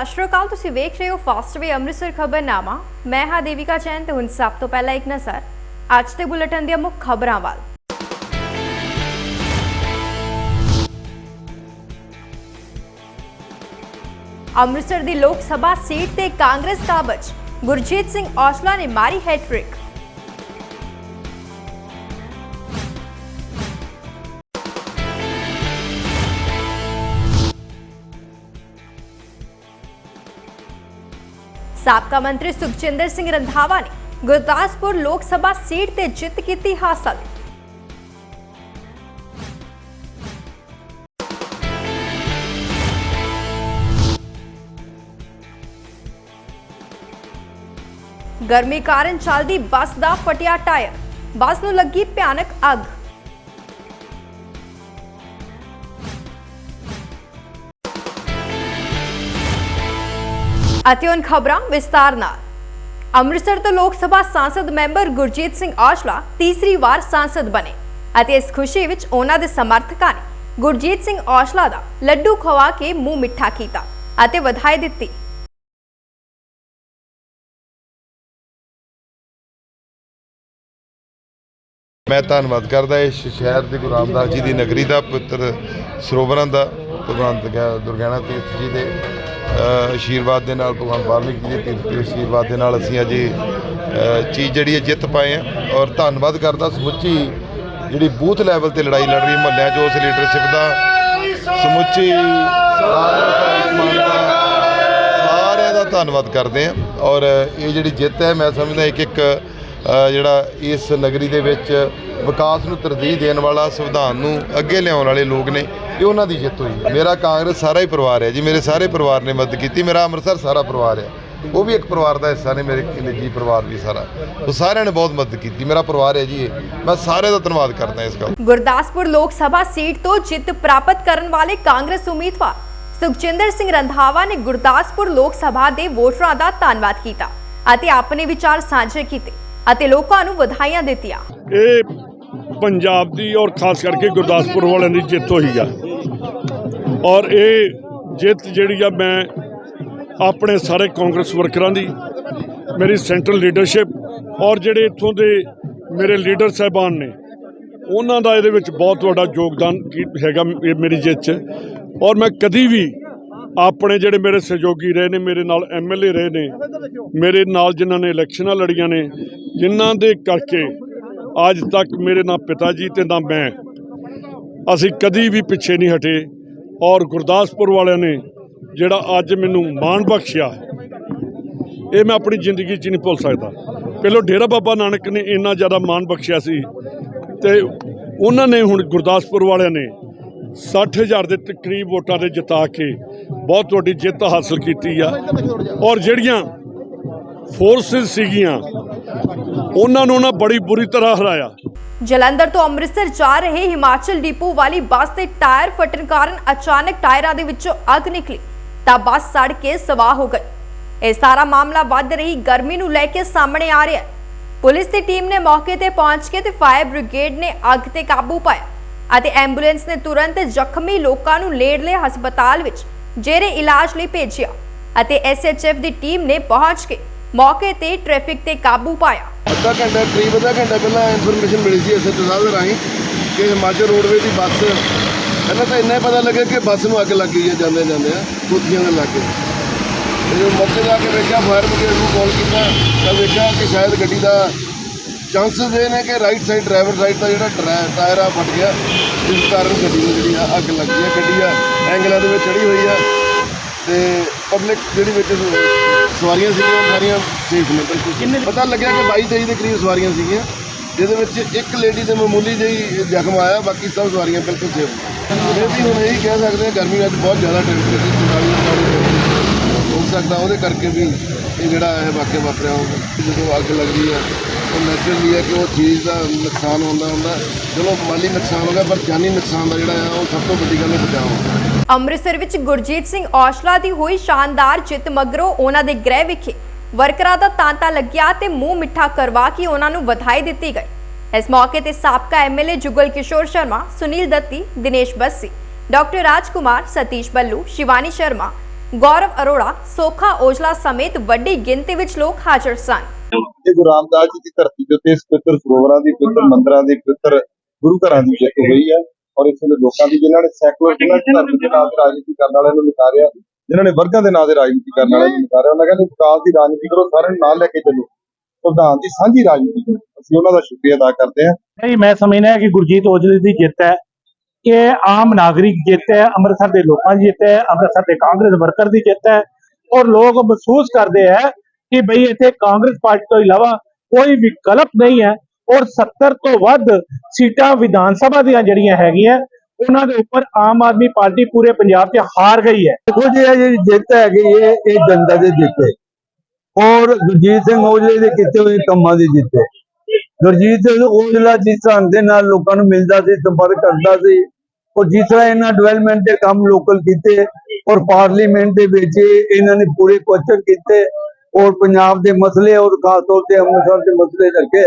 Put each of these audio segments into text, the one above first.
ਸਤਿ ਸ਼੍ਰੀ ਅਕਾਲ, ਤੁਸੀਂ ਵੇਖ ਰਹੇ ਹੋ ਫਾਸਟ ਵੇ ਅੰਮ੍ਰਿਤਸਰ ਖਬਰਨਾਮਾ। ਮੈਂ ਹਾਂ ਦੇਵਿਕਾ ਚੈਨ ਤੇ ਹੁਣ ਸਭ ਤੋਂ ਪਹਿਲਾਂ ਇੱਕ ਨਜ਼ਰ, ਅੱਜ ਦੇ ਬੁਲੇਟਿਨ ਦੀਆਂ ਮੁੱਖ ਖਬਰਾਂ ਵੱਲ। ਅੰਮ੍ਰਿਤਸਰ ਦੀ ਲੋਕ ਸਭਾ ਸੀਟ ਤੇ ਕਾਂਗਰਸ ਕਾਬਜ, ਗੁਰਜੀਤ ਸਿੰਘ ਔਸਲਾ ਨੇ ਮਾਰੀ ਹੈਟ੍ਰਿਕ ਸਾਬਕਾ ਮੰਤਰੀ ਸੁਖਜਿੰਦਰ ਸਿੰਘ ਰੰਧਾਵਾ ਨੇ ਗੁਰਦਾਸਪੁਰ ਲੋਕ ਸਭਾ ਸੀਟ ਤੇ ਜਿੱਤ ਕੀਤੀ ਹਾਸਲ। ਗਰਮੀ ਕਾਰਨ ਚੱਲਦੀ ਬੱਸ ਦਾ ਫਟਿਆ ਟਾਇਰ। ਬੱਸ ਨੂੰ ਲੱਗੀ ਭਿਆਨਕ ਅੱਗ। ਅਤੇ ਹੁਣ ਖਬਰਾਂ ਵਿਸਤਾਰ ਨਾਲ। ਅੰਮ੍ਰਿਤਸਰ ਤੋਂ ਲੋਕ ਸਭਾ ਸਾਂਸਦ ਮੈਂਬਰ ਗੁਰਜੀਤ ਸਿੰਘ ਔਜਲਾ ਤੀਸਰੀ ਵਾਰ ਸਾਂਸਦ ਬਣੇ ਅਤੇ ਇਸ ਖੁਸ਼ੀ ਵਿੱਚ ਉਹਨਾਂ ਦੇ ਸਮਰਥਕਾਂ ਨੇ ਗੁਰਜੀਤ ਸਿੰਘ ਔਜਲਾ ਦਾ ਲੱਡੂ ਖਵਾ ਕੇ ਮੂੰਹ ਮਿੱਠਾ ਕੀਤਾ ਅਤੇ ਵਧਾਈ ਦਿੱਤੀ। ਮੈਂ ਧੰਨਵਾਦ ਕਰਦਾ ਇਸ ਸ਼ਹਿਰ ਦੇ ਗੁਰੂ ਰਾਮਦਾਸ ਜੀ ਦੀ ਨਗਰੀ ਦਾ, ਪੁੱਤਰ ਸਰੋਵਰਾਂ ਦਾ ਭਗਵਾਨ ਦੁਰਗਿਆਣਾ ਤੀਰਥ ਜੀ ਦੇ ਆਸ਼ੀਰਵਾਦ ਦੇ ਨਾਲ, ਭਗਵਾਨ ਵਾਲਮੀਕ ਜੀ ਦੇ ਤੀਰਥ ਦੇ ਆਸ਼ੀਰਵਾਦ ਦੇ ਨਾਲ ਅਸੀਂ ਅੱਜ ਚੀਜ਼ ਜਿਹੜੀ ਹੈ ਜਿੱਤ ਪਾਏ ਆ ਔਰ ਧੰਨਵਾਦ ਕਰਦਾ ਸਮੁੱਚੀ ਜਿਹੜੀ ਬੂਥ ਲੈਵਲ ਤੇ ਲੜਾਈ ਲੜ ਰਹੀ ਮਹੱਲਿਆਂ 'ਚ, ਉਸ ਲੀਡਰਸ਼ਿਪ ਦਾ। ਸਮੁੱਚੀ ਸਾਰਿਆਂ ਦਾ ਧੰਨਵਾਦ ਕਰਦੇ ਆ ਔਰ ਇਹ ਜਿਹੜੀ ਜਿੱਤ ਹੈ, ਮੈਂ ਸਮਝਦਾ ਇੱਕ ਇੱਕ ਜਿਹੜਾ ਇਸ ਨਗਰੀ ਦੇ ਵਿੱਚ ਵਿਕਾਸ ਨੂੰ ਤਰਜੀਹ ਦੇਣ ਵਾਲਾ, ਸੰਵਿਧਾਨ ਨੂੰ ਅੱਗੇ ਲਿਆਉਣ ਵਾਲੇ ਲੋਕ ਨੇ, ਇਹ ਉਹਨਾਂ ਦੀ ਜਿੱਤ ਹੋਈ ਹੈ। ਮੇਰਾ ਕਾਂਗਰਸ ਸਾਰਾ ਹੀ ਪਰਿਵਾਰ ਹੈ ਜੀ, ਮੇਰੇ ਸਾਰੇ ਪਰਿਵਾਰ ਨੇ ਮਦਦ ਕੀਤੀ, ਮੇਰਾ ਅੰਮ੍ਰਿਤਸਰ ਸਾਰਾ ਪਰਿਵਾਰ ਹੈ। ਉਹ ਵੀ ਇੱਕ ਪਰਿਵਾਰ ਦਾ ਹਿੱਸਾ ਨੇ, ਮੇਰੇ ਨਿੱਜੀ ਪਰਿਵਾਰ ਵੀ ਸਾਰਾ। ਉਹ ਸਾਰਿਆਂ ਨੇ ਬਹੁਤ ਮਦਦ ਕੀਤੀ, ਮੇਰਾ ਪਰਿਵਾਰ ਹੈ ਜੀ ਮੈਂ ਸਾਰਿਆਂ ਦਾ ਧੰਨਵਾਦ ਕਰਦਾ ਇਸ ਗੱਲ ਗੁਰਦਾਸਪੁਰ ਲੋਕ ਸਭਾ ਸੀਟ ਤੋਂ ਜਿੱਤ ਪ੍ਰਾਪਤ ਕਰਨ ਵਾਲੇ ਕਾਂਗਰਸ ਉਮੀਦਵਾਰ ਸੁਖਜਿੰਦਰ ਸਿੰਘ ਰੰਧਾਵਾ ਨੇ ਗੁਰਦਾਸਪੁਰ ਲੋਕ ਸਭਾ ਦੇ ਵੋਟਰਾਂ ਦਾ ਧੰਨਵਾਦ ਕੀਤਾ ਅਤੇ ਆਪਣੇ ਵਿਚਾਰ ਸਾਂਝੇ ਕੀਤੇ। ਅਤੇ ਲੋਕਾਂ ਨੂੰ ਵਧਾਈਆਂ ਦਿੱਤੀਆਂ। ਇਹ ਪੰਜਾਬ ਦੀ ਔਰ ਖਾਸ ਕਰਕੇ ਗੁਰਦਾਸਪੁਰ ਵਾਲਿਆਂ ਦੀ ਜਿੱਤ ਹੋਈ ਆ। ਔਰ ਇਹ ਜਿੱਤ ਜਿਹੜੀ ਆ ਮੈਂ ਆਪਣੇ ਸਾਰੇ ਕਾਂਗਰਸ ਵਰਕਰਾਂ ਦੀ, ਮੇਰੀ ਸੈਂਟਰਲ ਲੀਡਰਸ਼ਿਪ ਔਰ ਜਿਹੜੇ ਇੱਥੋਂ ਦੇ ਮੇਰੇ ਲੀਡਰ ਸਾਹਿਬਾਨ ਨੇ, ਉਹਨਾਂ ਦਾ ਇਹਦੇ ਵਿੱਚ ਬਹੁਤ ਵੱਡਾ ਯੋਗਦਾਨ ਕੀ- ਹੈਗਾ ਇਹ ਮੇਰੀ ਜਿੱਤ 'ਚ। ਔਰ ਮੈਂ ਕਦੀ ਵੀ ਆਪਣੇ ਜਿਹੜੇ ਮੇਰੇ ਸਹਿਯੋਗੀ ਰਹੇ ਨੇ, ਮੇਰੇ ਨਾਲ ਐਮਐਲਏ ਰਹੇ ਨੇ, ਮੇਰੇ ਨਾਲ ਜਿਨ੍ਹਾਂ ਨੇ ਇਲੈਕਸ਼ਨਾਂ ਲੜੀਆਂ ਨੇ, ਜਿਨ੍ਹਾਂ ਦੇ ਕਰਕੇ ਅੱਜ ਤੱਕ ਮੇਰੇ ਨਾ ਪਿਤਾ ਜੀ ਤੇ ਨਾ ਮੈਂ ਅਸੀਂ ਕਦੀ ਵੀ ਪਿੱਛੇ ਨਹੀਂ ਹਟੇ ਔਰ ਗੁਰਦਾਸਪੁਰ ਵਾਲਿਆਂ ਨੇ ਜਿਹੜਾ ਅੱਜ ਮੈਨੂੰ ਮਾਣ ਬਖਸ਼ਿਆ, ਇਹ ਮੈਂ ਆਪਣੀ ਜ਼ਿੰਦਗੀ 'ਚ ਨਹੀਂ ਭੁੱਲ ਸਕਦਾ। ਪਹਿਲਾਂ ਡੇਰਾ ਬਾਬਾ ਨਾਨਕ ਨੇ ਇੰਨਾ ਜ਼ਿਆਦਾ ਮਾਣ ਬਖਸ਼ਿਆ ਸੀ ਤੇ ਉਹਨਾਂ ਨੇ ਹੁਣ ਗੁਰਦਾਸਪੁਰ ਵਾਲਿਆਂ ਨੇ 60000 ਦੇ ਤਕਰੀਬ ਵੋਟਾਂ ਦੇ ਜਿਤਾ ਕੇ ਬਹੁਤ ਵੱਡੀ ਜਿੱਤ ਹਾਸਲ ਕੀਤੀ ਆ। ਔਰ ਜਿਹੜੀਆਂ ਫੋਰਸਸ ਸੀਗੀਆਂ, ਉਹਨਾਂ ਨੂੰ ਉਹਨਾਂ ਬੜੀ ਬੁਰੀ ਤਰ੍ਹਾਂ ਹਰਾਇਆ। ਜਲੰਧਰ ਤੋਂ ਅੰਮ੍ਰਿਤਸਰ ਜਾ ਰਹੇ ਹਿਮਾਚਲ ਡਿਪੂ ਵਾਲੀ ਬੱਸ ਦੇ ਟਾਇਰ ਫਟਣ ਕਾਰਨ ਅਚਾਨਕ ਟਾਇਰਾਂ ਦੇ ਵਿੱਚੋਂ ਅੱਗ ਨਿਕਲੀ, ਤਾਂ ਬੱਸ ਸੜ ਕੇ ਸਵਾਹ ਹੋ ਗਈ। ਇਹ ਸਾਰਾ ਮਾਮਲਾ ਵੱਧ ਰਹੀ ਗਰਮੀ ਨੂੰ ਲੈ ਕੇ ਸਾਹਮਣੇ ਆ ਰਿਹਾ ਹੈ। ਪੁਲਿਸ ਦੀ ਟੀਮ ਨੇ ਮੌਕੇ ਤੇ ਪਹੁੰਚ ਕੇ ਤੇ ਫਾਇਰ ਬ੍ਰਿਗੇਡ ਨੇ ਅੱਗ ਤੇ ਕਾਬੂ ਪਾਇਆ। ਅਤੇ ਐਂਬੂਲੈਂਸ ਨੇ ਤੁਰੰਤ ਜ਼ਖਮੀ ਲੋਕਾਂ ਨੂੰ ਨੇੜਲੇ ਹਸਪਤਾਲ ਵਿੱਚ ਜੇਰੇ ਇਲਾਜ ਲਈ ਭੇਜਿਆ ਅਤੇ ਐਸਐਚਐਫ ਦੀ ਟੀਮ ਨੇ ਪਹੁੰਚ ਕੇ ਮੌਕੇ ਤੇ ਟ੍ਰੈਫਿਕ ਤੇ ਕਾਬੂ ਪਾਇਆ। ਅੱਧਾ ਘੰਟਾ, ਕਰੀਬ ਅੱਧਾ ਘੰਟਾ ਪਹਿਲਾਂ ਇਨਫੋਰਮੇਸ਼ਨ ਮਿਲੀ ਸੀ ਐਸਐਚਓ ਸਾਹਿਬ ਦੇ ਰਾਹੀਂ ਕਿ ਹਿਮਾਚਲ ਰੋਡਵੇਜ਼ ਦੀ ਬੱਸ, ਪਹਿਲਾਂ ਤਾਂ ਇੰਨਾ ਹੀ ਪਤਾ ਲੱਗਿਆ ਕਿ ਬੱਸ ਨੂੰ ਅੱਗ ਲੱਗ ਗਈ ਹੈ ਜਾਂਦੇ ਜਾਂਦੇ ਆ ਕੋਠੀਆਂ ਦੇ ਲਾਗੇ। ਤੇ ਜਦੋਂ ਮੌਕੇ ਤੇ ਆ ਕੇ ਵੇਖਿਆ ਫਾਇਰ ਬ੍ਰਿਗੇਡ ਨੂੰ ਕਾਲ ਕੀਤਾ, ਤਾਂ ਵੇਖਿਆ ਕਿ ਸ਼ਾਇਦ ਗੱਡੀ ਦਾ ਚਾਂਸਸ ਇਹ ਨੇ ਕਿ ਰਾਈਟ ਸਾਈਡ ਡਰਾਈਵਰ ਸਾਈਡ ਦਾ ਜਿਹੜਾ ਟਾਇਰ ਆ ਫਟ ਗਿਆ। ਜਿਸ ਕਾਰਨ ਗੱਡੀ ਨੂੰ ਜਿਹੜੀ ਆ ਅੱਗ ਲੱਗੀ ਹੈ ਗੱਡੀ ਆ ਐਂਗਲਾਂ ਦੇ ਵਿੱਚ ਚੜੀ ਹੋਈ ਆ ਤੇ ਪਬਲਿਕ ਜਿਹੜੀ ਵਿੱਚ ਸਵਾਰੀਆਂ ਸੀਗੀਆਂ ਸਾਰੀਆਂ ਸੇਫ ਨੇ ਬਿਲਕੁਲ ਪਤਾ ਲੱਗਿਆ ਕਿ 22 23 ਦੇ ਕਰੀਬ ਸਵਾਰੀਆਂ ਸੀਗੀਆਂ ਜਿਹਦੇ ਵਿੱਚ ਇੱਕ ਲੇਡੀ ਦੇ ਮਾਮੂਲੀ ਜਿਹੀ ਜ਼ਖਮ ਆਇਆ ਬਾਕੀ ਸਭ ਸਵਾਰੀਆਂ ਬਿਲਕੁਲ ਸੇਫ ਇਹ ਵੀ ਹੁਣ ਇਹੀ ਕਹਿ ਸਕਦੇ ਹਾਂ ਗਰਮੀ ਅੱਜ ਬਹੁਤ ਜ਼ਿਆਦਾ ਟੈਂਪਰੇਚਰ 44 ਹੋ ਸਕਦਾ ਉਹਦੇ ਕਰਕੇ ਵੀ ਇਹ ਜਿਹੜਾ ਇਹ ਵਾਕਿਆ ਵਾਪਰਿਆ ਹੋਊਗਾ। ਜਦੋਂ ਅੱਗ ਲੱਗਦੀ ਹੈ, ਉਹ ਨੈਚੁਰਲੀ ਹੈ ਕਿ ਉਹ ਚੀਜ਼ ਦਾ ਨੁਕਸਾਨ ਹੁੰਦਾ ਹੁੰਦਾ ਚਲੋ ਮਾਲੀ ਨੁਕਸਾਨ ਹੋ ਪਰ ਜਾਨੀ ਨੁਕਸਾਨ ਦਾ ਜਿਹੜਾ ਹੈ, ਉਹ ਸਭ ਤੋਂ ਵੱਡੀ ਗੱਲ ਹੈ ਬਚਾਓ ਅੰਮ੍ਰਿਤਸਰ ਵਿੱਚ ਗੁਰਜੀਤ ਸਿੰਘ ਔਜਲਾ ਦੀ ਹੋਈ ਸ਼ਾਨਦਾਰ ਜਿੱਤ ਮਗਰੋਂ ਉਹਨਾਂ ਦੇ ਗ੍ਰਹਿ ਵਿਖੇ ਵਰਕਰਾਂ ਦਾ ਤਾਂਤਾ ਲੱਗਿਆ ਤੇ ਮੂੰਹ ਮਿੱਠਾ ਕਰਵਾ ਕੇ ਉਹਨਾਂ ਨੂੰ ਵਧਾਈ ਦਿੱਤੀ ਗਈ। ਇਸ ਮੌਕੇ ਤੇ ਸਾਬਕਾ ਐਮਐਲਏ ਜੁਗਲ ਕਿਸ਼ੋਰ ਸ਼ਰਮਾ, ਸੁਨੀਲ ਦੱਤੀ, ਦਿਨੇਸ਼ ਬੱਸੀ, ਡਾਕਟਰ ਰਾਜਕੁਮਾਰ, ਸਤੀਸ਼ ਬੱਲੂ, ਸ਼ਿਵਾਨੀ ਸ਼ਰਮਾ ਗੌਰਵ ਅਰੋੜਾ ਸੋਖਾ ਔਜਲਾ ਸਮੇਤ ਵੱਡੀ ਗਿਣਤੀ ਵਿੱਚ ਲੋਕ ਹਾਜ਼ਰ ਸਨ। ਤੇ ਗੁਰੂ ਰਾਮਦਾਸ ਜੀ ਦੀ ਧਰਤੀ ਦੇ ਉੱਤੇ ਪਵਿੱਤਰ ਸਰੋਵਰਾਂ ਦੀ ਪਵਿੱਤਰ ਮੰਦਰਾਂ ਦੀ ਪਵਿੱਤਰ ਗੁਰੂ ਘਰਾਂ ਦੀ ਜਿੱਤ ਹੋਈ ਹੈ ਔਰ ਇੱਥੇ ਦੇ ਲੋਕਾਂ ਦੀ ਜਿਨ੍ਹਾਂ ਨੇ ਸੈਕੂਲਰ ਜਿਨ੍ਹਾਂ ਨੇ ਧਰਮ ਦੇ ਨਾਂ ਤੇ ਰਾਜਨੀਤੀ ਕਰਨ ਵਾਲਿਆਂ ਨੂੰ ਨਕਾਰਿਆ ਜਿਨ੍ਹਾਂ ਨੇ ਵਰਗਾਂ ਦੇ ਨਾਂ ਤੇ ਰਾਜਨੀਤੀ ਕਰਨ ਵਾਲਿਆਂ ਨੂੰ ਨਕਾਰਿਆ ਉਹਨਾਂ ਕਹਿੰਦੇ ਵਿਕਾਸ ਦੀ ਰਾਜਨੀਤੀ ਕਰੋ ਸਾਰਿਆਂ ਨੂੰ ਨਾਲ ਲੈ ਕੇ ਚੱਲੋ। ਸੰਵਿਧਾਨ ਦੀ ਸਾਂਝੀ ਰਾਜਨੀਤੀ ਕਰੋ। ਅਸੀਂ ਉਹਨਾਂ ਦਾ ਸ਼ੁਕਰੀਆ ਅਦਾ ਕਰਦੇ ਹਾਂ। ਨਹੀਂ ਮੈਂ ਸਮਝਦਾ ਕਿ ਗੁਰਜੀਤ ਔਜਲੇ ਦੀ ਜਿੱਤ ਹੈ। ਇਹ ਆਮ ਨਾਗਰਿਕ ਜਿੱਤ ਹੈ ਅੰਮ੍ਰਿਤਸਰ ਦੇ ਲੋਕਾਂ ਦੀ ਜਿੱਤ ਹੈ ਅੰਮ੍ਰਿਤਸਰ ਦੇ ਕਾਂਗਰਸ ਵਰਕਰ ਦੀ ਜਿੱਤ। ਹੈ ਔਰ ਲੋਕ ਮਹਿਸੂਸ ਕਰਦੇ ਹੈ ਕਿ ਭਈ ਇੱਥੇ ਕਾਂਗਰਸ ਪਾਰਟੀ ਤੋਂ ਇਲਾਵਾ ਕੋਈ ਵਿਕਲਪ ਨਹੀਂ ਹੈ। ਔਰ 70 ਤੋਂ ਵੱਧ ਸੀਟਾਂ ਵਿਧਾਨ ਸਭਾ ਦੀਆਂ ਜਿਹੜੀਆਂ ਹੈਗੀਆਂ, ਉਹਨਾਂ ਦੇ ਉੱਪਰ ਆਮ ਆਦਮੀ ਪਾਰਟੀ ਪੂਰੇ ਪੰਜਾਬ 'ਚ ਹਾਰ ਗਈ ਹੈ। ਦੇਖੋ ਜੀ, ਇਹ ਜਿਹੜੀ ਜਿੱਤ ਹੈਗੀ ਹੈ, ਇਹ ਜਨਤਾ ਦੀ ਜਿੱਤ ਹੈ। ਔਰ ਗੁਰਜੀਤ ਸਿੰਘ ਔਜਲੇ ਦੇ ਕੀਤੇ ਹੋਏ ਕੰਮਾਂ ਦੀ ਜਿੱਤ ਹੈ। ਗੁਰਜੀਤ ਸਿੰਘ ਔਜਲਾ ਜਿਸ ਤਰ੍ਹਾਂ ਦੇ ਨਾਲ ਲੋਕਾਂ ਨੂੰ ਮਿਲਦਾ ਸੀ, ਸੰਪਰਕ ਕਰਦਾ ਸੀ ਔਰ ਜਿਸ ਤਰ੍ਹਾਂ ਇਹਨਾਂ ਡਿਵੈਲਪਮੈਂਟ ਦੇ ਕੰਮ ਲੋਕਲ ਕੀਤੇ ਔਰ ਪਾਰਲੀਮੈਂਟ ਦੇ ਵਿੱਚ ਇਹਨਾਂ ਨੇ ਪੂਰੇ ਕੁਐਸਚਨ ਕੀਤੇ ਔਰ ਪੰਜਾਬ ਦੇ ਮਸਲੇ ਔਰ ਖਾਸ ਤੌਰ ਤੇ ਅੰਮ੍ਰਿਤਸਰ ਦੇ ਮਸਲੇ ਰੱਖੇ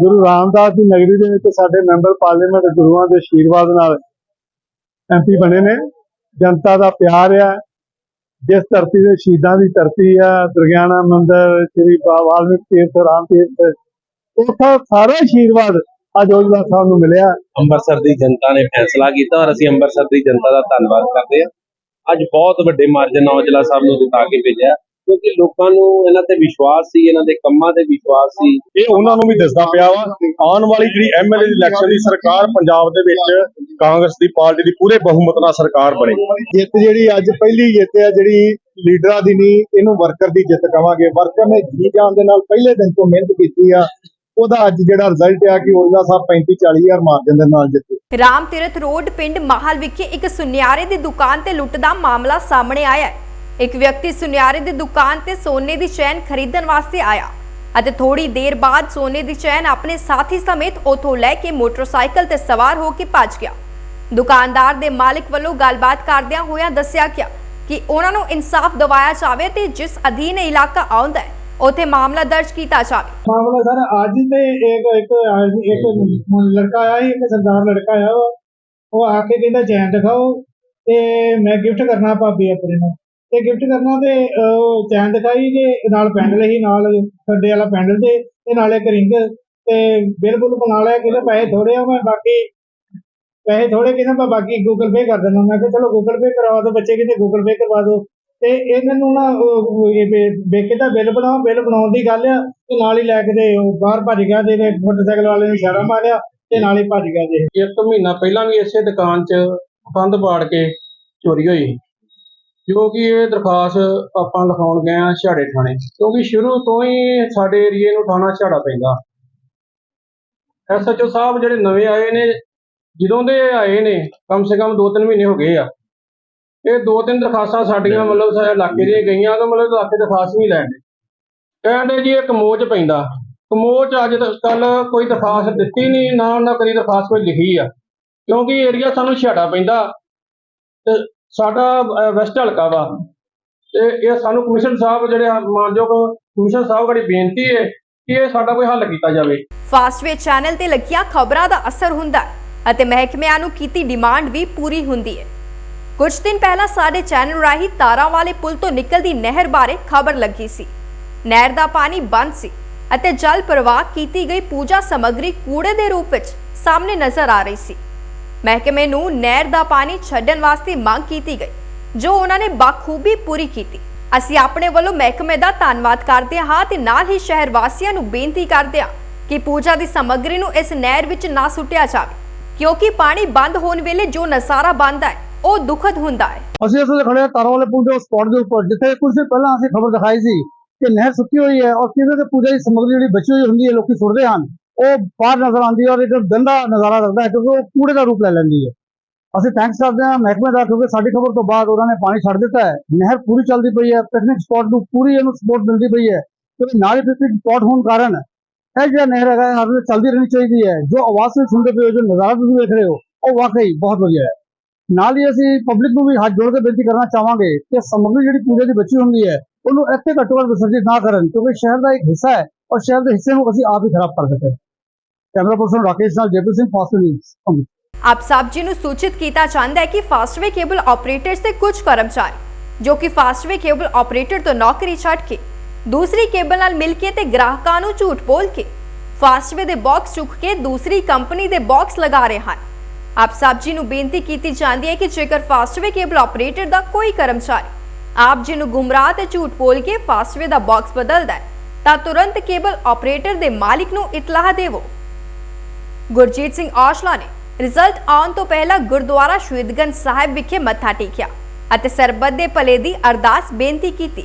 ਗੁਰੂ ਰਾਮਦਾਸ ਦੀ ਨਗਰੀ ਦੇ ਵਿੱਚ ਸਾਡੇ ਮੈਂਬਰ ਪਾਰਲੀਮੈਂਟ ਗੁਰੂਆਂ ਦੇ ਆਸ਼ੀਰਵਾਦ ਨਾਲ ਐਮਪੀ ਬਣੇ ਨੇ। ਜਨਤਾ ਦਾ ਪਿਆਰ ਆ। ਜਿਸ ਧਰਤੀ ਦੇ ਸ਼ਹੀਦਾਂ ਦੀ ਧਰਤੀ ਆ, ਦੁਰਗਿਆਣਾ ਮੰਦਿਰ, ਸ੍ਰੀ ਬਾਬਾ ਵਾਲਮੀਕੀ ਤੀਰਥ, ਰਾਮ ਤੀਰਥ ਉੱਥੋਂ ਸਾਰਾ ਆਸ਼ੀਰਵਾਦ ਅੱਜ ਔਜਲਾ ਸਾਹਿਬ ਨੂੰ ਮਿਲਿਆ। ਅੰਮ੍ਰਿਤਸਰ ਦੀ ਜਨਤਾ ਨੇ ਫੈਸਲਾ ਕੀਤਾ ਔਰ ਅਸੀਂ ਅੰਮ੍ਰਿਤਸਰ ਦੀ ਜਨਤਾ ਦਾ ਧੰਨਵਾਦ ਕਰਦੇ ਹਾਂ। ਅੱਜ ਬਹੁਤ ਵੱਡੇ ਮਾਰਜਨ ਨਾਲ ਔਜਲਾ ਸਾਹਿਬ ਨੂੰ ਜਿਤਾ ਕੇ ਭੇਜਿਆ ਕਿਉਂਕਿ ਲੋਕਾਂ ਨੂੰ ਇਹਨਾਂ ਤੇ ਵਿਸ਼ਵਾਸ ਸੀ ਇਹਨਾਂ ਦੇ ਕੰਮਾਂ ਤੇ ਵਿਸ਼ਵਾਸ ਸੀ। ਇਹ ਉਹਨਾਂ ਨੂੰ ਵੀ ਦਿਸਦਾ ਪਿਆ ਵਾ। ਆਉਣ ਵਾਲੀ ਜਿਹੜੀ ਐਮਐਲਏ ਦੀ ਇਲੈਕਸ਼ਨ ਦੀ ਸਰਕਾਰ ਪੰਜਾਬ ਦੇ ਵਿੱਚ ਕਾਂਗਰਸ ਦੀ ਪਾਰਟੀ ਦੀ ਪੂਰੇ ਬਹੁਮਤ ਨਾਲ ਸਰਕਾਰ ਬਣੇ। ਜਿੱਤ ਜਿਹੜੀ ਅੱਜ ਪਹਿਲੀ ਜਿੱਤ ਹੈ ਜਿਹੜੀ ਲੀਡਰਾਂ ਦੀ ਨਹੀਂ ਇਹਨੂੰ ਵਰਕਰ ਦੀ ਜਿੱਤ ਕਵਾਂਗੇ। ਵਰਕਰ ਨੇ ਜੀ ਜਾਨ ਦੇ ਨਾਲ ਪਹਿਲੇ ਦਿਨ ਤੋਂ ਮਿਹਨਤ ਕੀਤੀ ਆ। ਉਹਦਾ ਅੱਜ ਜਿਹੜਾ ਰਿਜ਼ਲਟ ਆ ਕਿ ਔਜਲਾ ਸਾਹਿਬ 35 40 ਹਜ਼ਾਰ ਮਾਰਜਨ ਦੇ ਨਾਲ ਜਿੱਤੇ। ਰਾਮ ਤੀਰਥ ਰੋਡ ਪਿੰਡ ਮਾਹਲ ਵਿਖੇ ਇੱਕ ਸੁਨਿਆਰੇ ਦੀ ਦੁਕਾਨ ਤੇ ਲੁੱਟ ਦਾ ਮਾਮਲਾ ਸਾਹਮਣੇ ਆਇਆ ਹੈ। ਇੱਕ ਵਿਅਕਤੀ ਸੁਨਿਆਰੇ ਦੀ ਦੁਕਾਨ ਤੇ ਸੋਨੇ ਦੀ ਚੈਨ ਖਰੀਦਣ ਵਾਸਤੇ ਆਇਆ ਅਤੇ ਥੋੜੀ ਦੇਰ ਬਾਅਦ ਸੋਨੇ ਦੀ ਚੈਨ ਆਪਣੇ ਸਾਥੀ ਸਮੇਤ ਉਥੋਂ ਲੈ ਕੇ ਮੋਟਰਸਾਈਕਲ ਤੇ ਸਵਾਰ ਹੋ ਕੇ ਭੱਜ ਗਿਆ। ਦੁਕਾਨਦਾਰ ਦੇ ਮਾਲਕ ਵੱਲੋਂ ਗੱਲਬਾਤ ਕਰਦਿਆਂ ਹੋਇਆਂ ਦੱਸਿਆ ਗਿਆ ਕਿ ਉਹਨਾਂ ਨੂੰ ਇਨਸਾਫ ਦਿਵਾਇਆ ਜਾਵੇ ਤੇ ਜਿਸ ਅਧੀਨ ਇਲਾਕਾ ਆਉਂਦਾ ਹੈ ਉਥੇ ਮਾਮਲਾ ਦਰਜ ਕੀਤਾ ਜਾਵੇ। ਮਾਮਲਾ ਸਰ ਅੱਜ ਤੇ ਇੱਕ ਇੱਕ ਇੱਕ ਲੜਕਾ ਆਇਆ ਸੀ, ਇੱਕ ਸਰਦਾਰ ਲੜਕਾ ਆਇਆ ਉਹ ਆ ਕੇ ਕਹਿੰਦਾ ਚੈਨ ਦਿਖਾਓ ਤੇ ਮੈਂ ਗਿਫਟ ਕਰਨਾ ਭਾਬੀ ਆਪਣੇ ਨੂੰ। ਤੇ ਗਿਫਟ ਕਰਨਾ ਤੇ ਚੈਨ ਦਿਖਾਈ ਤੇ ਨਾਲ ਪੈਂਡਲ ਹੀ ਨਾਲ ਖੱਡੇ ਵਾਲਾ ਪੈਂਡਲ ਤੇ ਤੇ ਨਾਲ ਇੱਕ ਰਿੰਗ। ਤੇ ਬਿੱਲ ਬੁੱਲ ਬਣਾ ਲਿਆ ਕਹਿੰਦਾ ਪੈਸੇ ਥੋੜੇ ਆ ਮੈਂ ਬਾਕੀ ਪੈਸੇ ਥੋੜੇ ਕਹਿੰਦਾ ਮੈਂ ਬਾਕੀ ਗੂਗਲ ਪੇ ਕਰ ਦਿੰਦਾ। ਮੈਂ ਕਿਹਾ ਚਲੋ ਗੂਗਲ ਪੇ ਕਰਵਾ ਦੋ ਬੱਚੇ ਕਹਿੰਦੇ ਗੂਗਲ ਪੇ ਕਰਵਾ ਦੋ ਤੇ ਇਹਨਾਂ ਨੂੰ ਨਾ ਬੇਕੇ ਦਾ ਬਿੱਲ ਬਣਾਓ, ਬਿੱਲ ਬਣਾਉਣ ਦੀ ਗੱਲ ਆ, ਤੇ ਨਾਲ ਹੀ ਲੈ ਕੇ ਤੇ ਉਹ ਬਾਹਰ ਭੱਜ ਗਿਆ ਤੇ ਇਹਨੇ ਮੋਟਰਸਾਈਕਲ ਵਾਲੇ ਨੇ ਇਸ਼ਾਰਾ ਮਾਰਿਆ ਤੇ ਨਾਲ ਹੀ ਭੱਜ ਗਿਆ ਜੀ। ਇੱਕ ਮਹੀਨਾ ਪਹਿਲਾਂ ਵੀ ਇਸੇ ਦੁਕਾਨ 'ਚ ਕੰਧ ਪਾੜ ਕੇ ਚੋਰੀ ਹੋਈ, ਜੋ ਕਿ ਇਹ ਦਰਖਾਸਤ ਆਪਾਂ ਲਿਖਾਉਣ ਗਏ ਆ ਛਾੜੇ ਥਾਣੇ ਕਿਉਂਕਿ ਸ਼ੁਰੂ ਤੋਂ ਹੀ ਸਾਡੇ ਏਰੀਏ ਨੂੰ ਥਾਣਾ ਛਾੜਾ ਪੈਂਦਾ। ਐਸਐਚਓ ਸਾਹਿਬ ਜਿਹੜੇ ਨਵੇਂ ਆਏ ਨੇ, ਜਦੋਂ ਦੇ ਆਏ ਨੇ, ਕਮ ਸੇ ਕਮ 2-3 ਮਹੀਨੇ ਹੋ ਗਏ ਆ। ਇਹ ਦੋ ਤਿੰਨ ਦਰਖਾਸਤਾਂ ਸਾਡੀਆਂ ਮਤਲਬ ਸਾਡੇ ਇਲਾਕੇ ਦੀਆਂ ਗਈਆਂ ਤਾਂ ਮਤਲਬ ਇਲਾਕੇ ਦਰਖਾਸਤ ਨਹੀਂ ਲੈਣ ਦੇ ਕਹਿੰਦੇ ਜੀ ਇਹ ਕਮੋਚ ਪੈਂਦਾ। ਕਮੋਚ ਅੱਜ ਕੱਲ ਕੋਈ ਦਰਖਾਸਤ ਦਿੱਤੀ ਨਹੀਂ ਨਾ ਉਹਨਾਂ ਕਦੀ ਦਰਖਾਸਤ ਕੋਈ ਲਿਖੀ ਆ। ਕਿਉਂਕਿ ਏਰੀਆ ਸਾਨੂੰ ਛਾੜਾ ਪੈਂਦਾ। ਤੇ ਸਾਡਾ ਵੈਸਟ ਹਲਕਾ ਵਾ। ਤੇ ਇਹ ਸਾਨੂੰ ਕਮਿਸ਼ਨ ਸਾਹਿਬ ਜਿਹੜੇ ਮਾਨਯੋਗ ਕਮਿਸ਼ਨ ਸਾਹਿਬ ਕੋਲ ਬੇਨਤੀ ਹੈ ਕਿ ਇਹ ਸਾਡਾ ਕੋਈ ਹੱਲ ਕੀਤਾ ਜਾਵੇ। ਫਾਸਟਵੇ ਚੈਨਲ ਤੇ ਲੱਗੀਆਂ ਖਬਰਾਂ ਦਾ ਅਸਰ ਹੁੰਦਾ ਅਤੇ ਮਹਿਕਮਿਆਂ ਨੂੰ ਕੀਤੀ ਡਿਮਾਂਡ ਵੀ ਪੂਰੀ ਹੁੰਦੀ ਹੈ। ਕੁਝ ਦਿਨ ਪਹਿਲਾਂ ਸਾਡੇ ਚੈਨਲ ਰਾਹੀਂ ਤਾਰਾਂ ਵਾਲੇ ਪੁਲ ਤੋਂ ਨਿਕਲਦੀ ਨਹਿਰ ਬਾਰੇ ਖਬਰ ਲੱਗੀ ਸੀ। ਨਹਿਰ ਦਾ ਪਾਣੀ ਬੰਦ ਸੀ ਅਤੇ ਜਲ ਪ੍ਰਵਾਹ ਕੀਤੀ ਗਈ ਪੂਜਾ ਸਮੱਗਰੀ ਕੂੜੇ ਦੇ ਰੂਪ ਵਿੱਚ ਸਾਹਮਣੇ ਨਜ਼ਰ ਆ ਰਹੀ ਸੀ। ਮਹਿਕਮੇ ਨੂੰ ਨਹਿਰ ਦਾ ਪਾਣੀ ਛੱਡਣ ਵਾਸਤੇ ਮੰਗ ਕੀਤੀ ਗਈ, ਜੋ ਉਹਨਾਂ ਨੇ ਬਾਖੂਬੀ ਪੂਰੀ ਕੀਤੀ। ਅਸੀਂ ਆਪਣੇ ਵੱਲੋਂ ਮਹਿਕਮੇ ਦਾ ਧੰਨਵਾਦ ਕਰਦੇ ਹਾਂ ਤੇ ਨਾਲ ਹੀ ਸ਼ਹਿਰ ਵਾਸੀਆਂ ਨੂੰ ਬੇਨਤੀ ਕਰਦੇ ਹਾਂ ਕਿ ਪੂਜਾ ਦੀ ਸਮੱਗਰੀ ਨੂੰ ਇਸ ਨਹਿਰ ਵਿੱਚ ਨਾ ਸੁੱਟਿਆ ਜਾਵੇ, ਕਿਉਂਕਿ ਪਾਣੀ ਬੰਦ ਹੋਣ ਵੇਲੇ ਜੋ ਨਜ਼ਾਰਾ ਬਣਦਾ ਹੈ ਉਹ ਦੁਖਦ ਹੁੰਦਾ ਹੈ ਅਸੀਂ ਇਸ ਵੇਲੇ ਖੜੇ ਹਾਂ ਤਾਰਾਂ ਵਾਲੇ ਪੁਲ ਦੇ ਸਪੌਟ ਦੇ ਉੱਪਰ ਜਿੱਥੇ ਕੁਝ ਦਿਨ ਪਹਿਲਾਂ ਅਸੀਂ ਖਬਰ ਦਿਖਾਈ ਸੀ ਕਿ ਨਹਿਰ ਸੁੱਕੀ ਹੋਈ ਹੈ ਔਰ ਕਿਵੇਂ ਕਿ ਪੂਜਾ ਦੀ ਸਮੱਗਰੀ ਜਿਹੜੀ ਬਚੀ ਹੋਈ ਹੁੰਦੀ ਹੈ ਲੋਕੀ ਸੁੱਟਦੇ ਹਨ ਉਹ ਬਾਹਰ ਨਜ਼ਰ ਆਉਂਦੀ ਹੈ ਔਰ ਇੱਕ ਗੰਦਾ ਨਜ਼ਾਰਾ ਲੱਗਦਾ ਹੈ ਕਿਉਂਕਿ ਉਹ ਕੂੜੇ ਦਾ ਰੂਪ ਲੈ ਲੈਂਦੀ ਹੈ ਅਸੀਂ ਥੈਂਕਸ ਕਰਦੇ ਹਾਂ ਮਹਿਕਮੇ ਦਾ ਕਿਉਂਕਿ ਸਾਡੀ ਖਬਰ ਤੋਂ ਬਾਅਦ ਉਹਨਾਂ ਨੇ ਪਾਣੀ ਛੱਡ ਦਿੱਤਾ ਹੈ ਨਹਿਰ ਪੂਰੀ ਚੱਲਦੀ ਪਈ ਹੈ ਪਿਕਨਿਕ ਸਪੌਟ ਨੂੰ ਪੂਰੀ ਇਹਨੂੰ ਸਪੋਰਟ ਮਿਲਦੀ ਪਈ ਹੈ ਕਿਉਂਕਿ ਨਾਲ ਹੀ ਪਿਕਨਿਕ ਸਪੌਟ ਹੋਣ ਕਾਰਨ ਇਹ ਜਿਹੜਾ ਨਹਿਰ ਹੈਗਾ ਹਰ ਵੇਲੇ ਚੱਲਦੀ ਰਹਿਣੀ ਚਾਹੀਦੀ ਹੈ ਜੋ ਆਵਾਜ਼ ਵਿੱਚ ਸੁਣਦੇ ਪਏ ਹੋ ਜੋ ਨਜ਼ਾਰਾ ਤੁਸੀਂ ਦੇਖ ਰਹੇ ਹੋ ਉਹ ਵਾਕਈ ਬਹੁਤ ਵਧੀਆ ਹੈ ਨਾਲ ਹੀ ਅਸੀਂ ਪਬਲਿਕ ਨੂੰ ਵੀ ਹੱਥ ਜੋੜ ਕੇ ਬੇਨਤੀ ਕਰਨਾ ਚਾਹਾਂਗੇ ਕਿ ਸਮੱਗਰੀ ਜਿਹੜੀ ਪੂਜਾ ਦੀ ਬਚੀ ਹੁੰਦੀ ਹੈ, ਉਹਨੂੰ ਇੱਥੇ ਘੱਟੋ ਘੱਟ ਵਿਸਰਜਿਤ ਨਾ ਕਰਨ, ਕਿਉਂਕਿ ਸ਼ਹਿਰ ਦਾ ਇੱਕ ਹਿੱਸਾ ਹੈ ਔਰ ਸ਼ਹਿਰ ਦੇ ਹਿੱਸੇ ਨੂੰ ਅਸੀਂ ਆਪ ਹੀ ਖਰਾਬ ਕਰ ਦਿੱਤੇ ਕੈਮਰਾ ਪਰਸਨ ਰਾਕੇਸ਼ ਨਾਲ ਜੇਪੀ ਸਿੰਘ, ਫਾਸਟ ਨਿਊਜ਼ ਆਪ ਸਭ ਜੀ ਨੂੰ ਸੂਚਿਤ ਕੀਤਾ ਜਾਂਦਾ ਹੈ ਕਿ ਫਾਸਟਵੇ ਕੇਬਲ ਆਪਰੇਟਰਸ ਦੇ ਕੁਝ ਕਰਮਚਾਰੀ, ਜੋ ਕਿ ਫਾਸਟਵੇ ਕੇਬਲ ਆਪਰੇਟਰ ਤੋਂ ਨੌਕਰੀ ਛੱਡ ਕੇ, ਦੂਸਰੀ ਕੇਬਲ ਨਾਲ ਮਿਲ ਕੇ ਤੇ ਗ੍ਰਾਹਕਾਂ ਨੂੰ ਝੂਠ ਬੋਲ ਕੇ, ਫਾਸਟਵੇ ਦੇ ਬਾਕਸ ਚੁੱਕ ਕੇ ਦੂਸਰੀ ਕੰਪਨੀ ਦੇ ਬਾਕਸ ਲਗਾ ਰਹੇ ਹਨ। ਆਪ ਸਭ ਜੀ ਨੂੰ ਬੇਨਤੀ ਕੀਤੀ ਜਾਂਦੀ ਹੈ ਕਿ ਜੇਕਰ ਫਾਸਟਵੇ ਕੇਬਲ ਆਪਰੇਟਰ ਦਾ ਕੋਈ ਕਰਮਚਾਰੀ ਆਪ ਜੀ ਨੂੰ ਗੁੰਮਰਾਹ ਤੇ ਝੂਠ ਬੋਲ ਕੇ ਫਾਸਟਵੇ ਦਾ ਬਾਕਸ ਬਦਲਦਾ ਹੈ, ਤਾਂ ਤੁਰੰਤ ਕੇਬਲ ਆਪਰੇਟਰ ਦੇ ਮਾਲਿਕ ਨੂੰ ਇਤਲਾਹ ਦੇਵੋ। ਗੁਰਜੀਤ ਸਿੰਘ ਔਜਲਾ ਨੇ ਰਿਜ਼ਲਟ ਆਉਣ ਤੋਂ ਪਹਿਲਾਂ ਗੁਰਦੁਆਰਾ ਸ਼ਹੀਦਗੰਜ ਸਾਹਿਬ ਵਿਖੇ ਮੱਥਾ ਟੇਕਿਆ ਅਤੇ ਸਰਬੱਤ ਦੇ ਭਲੇ ਦੀ ਅਰਦਾਸ ਬੇਨਤੀ ਕੀਤੀ।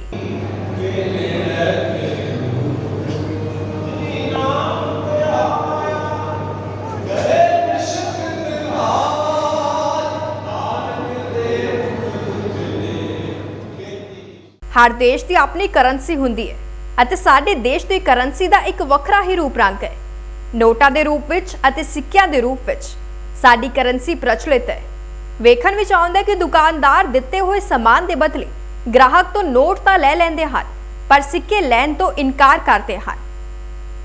ਹਰ ਦੇਸ਼ ਦੀ ਆਪਣੀ ਕਰੰਸੀ ਹੁੰਦੀ ਹੈ ਅਤੇ ਸਾਡੇ ਦੇਸ਼ ਦੀ ਕਰੰਸੀ ਦਾ ਇੱਕ ਵੱਖਰਾ ਹੀ ਰੂਪ ਰੰਗ ਹੈ। ਨੋਟਾਂ ਦੇ ਰੂਪ ਵਿੱਚ ਅਤੇ ਸਿੱਕਿਆਂ ਦੇ ਰੂਪ ਵਿੱਚ ਸਾਡੀ ਕਰੰਸੀ ਪ੍ਰਚਲਿਤ ਹੈ। ਵੇਖਣ ਵਿੱਚ ਆਉਂਦਾ ਹੈ ਕਿ ਦੁਕਾਨਦਾਰ ਦਿੱਤੇ ਹੋਏ ਸਮਾਨ ਦੇ ਬਦਲੇ ਗ੍ਰਾਹਕ ਤੋਂ ਨੋਟ ਤਾਂ ਲੈ ਲੈਂਦੇ ਹਨ, ਪਰ ਸਿੱਕੇ ਲੈਣ ਤੋਂ ਇਨਕਾਰ ਕਰਦੇ ਹਨ।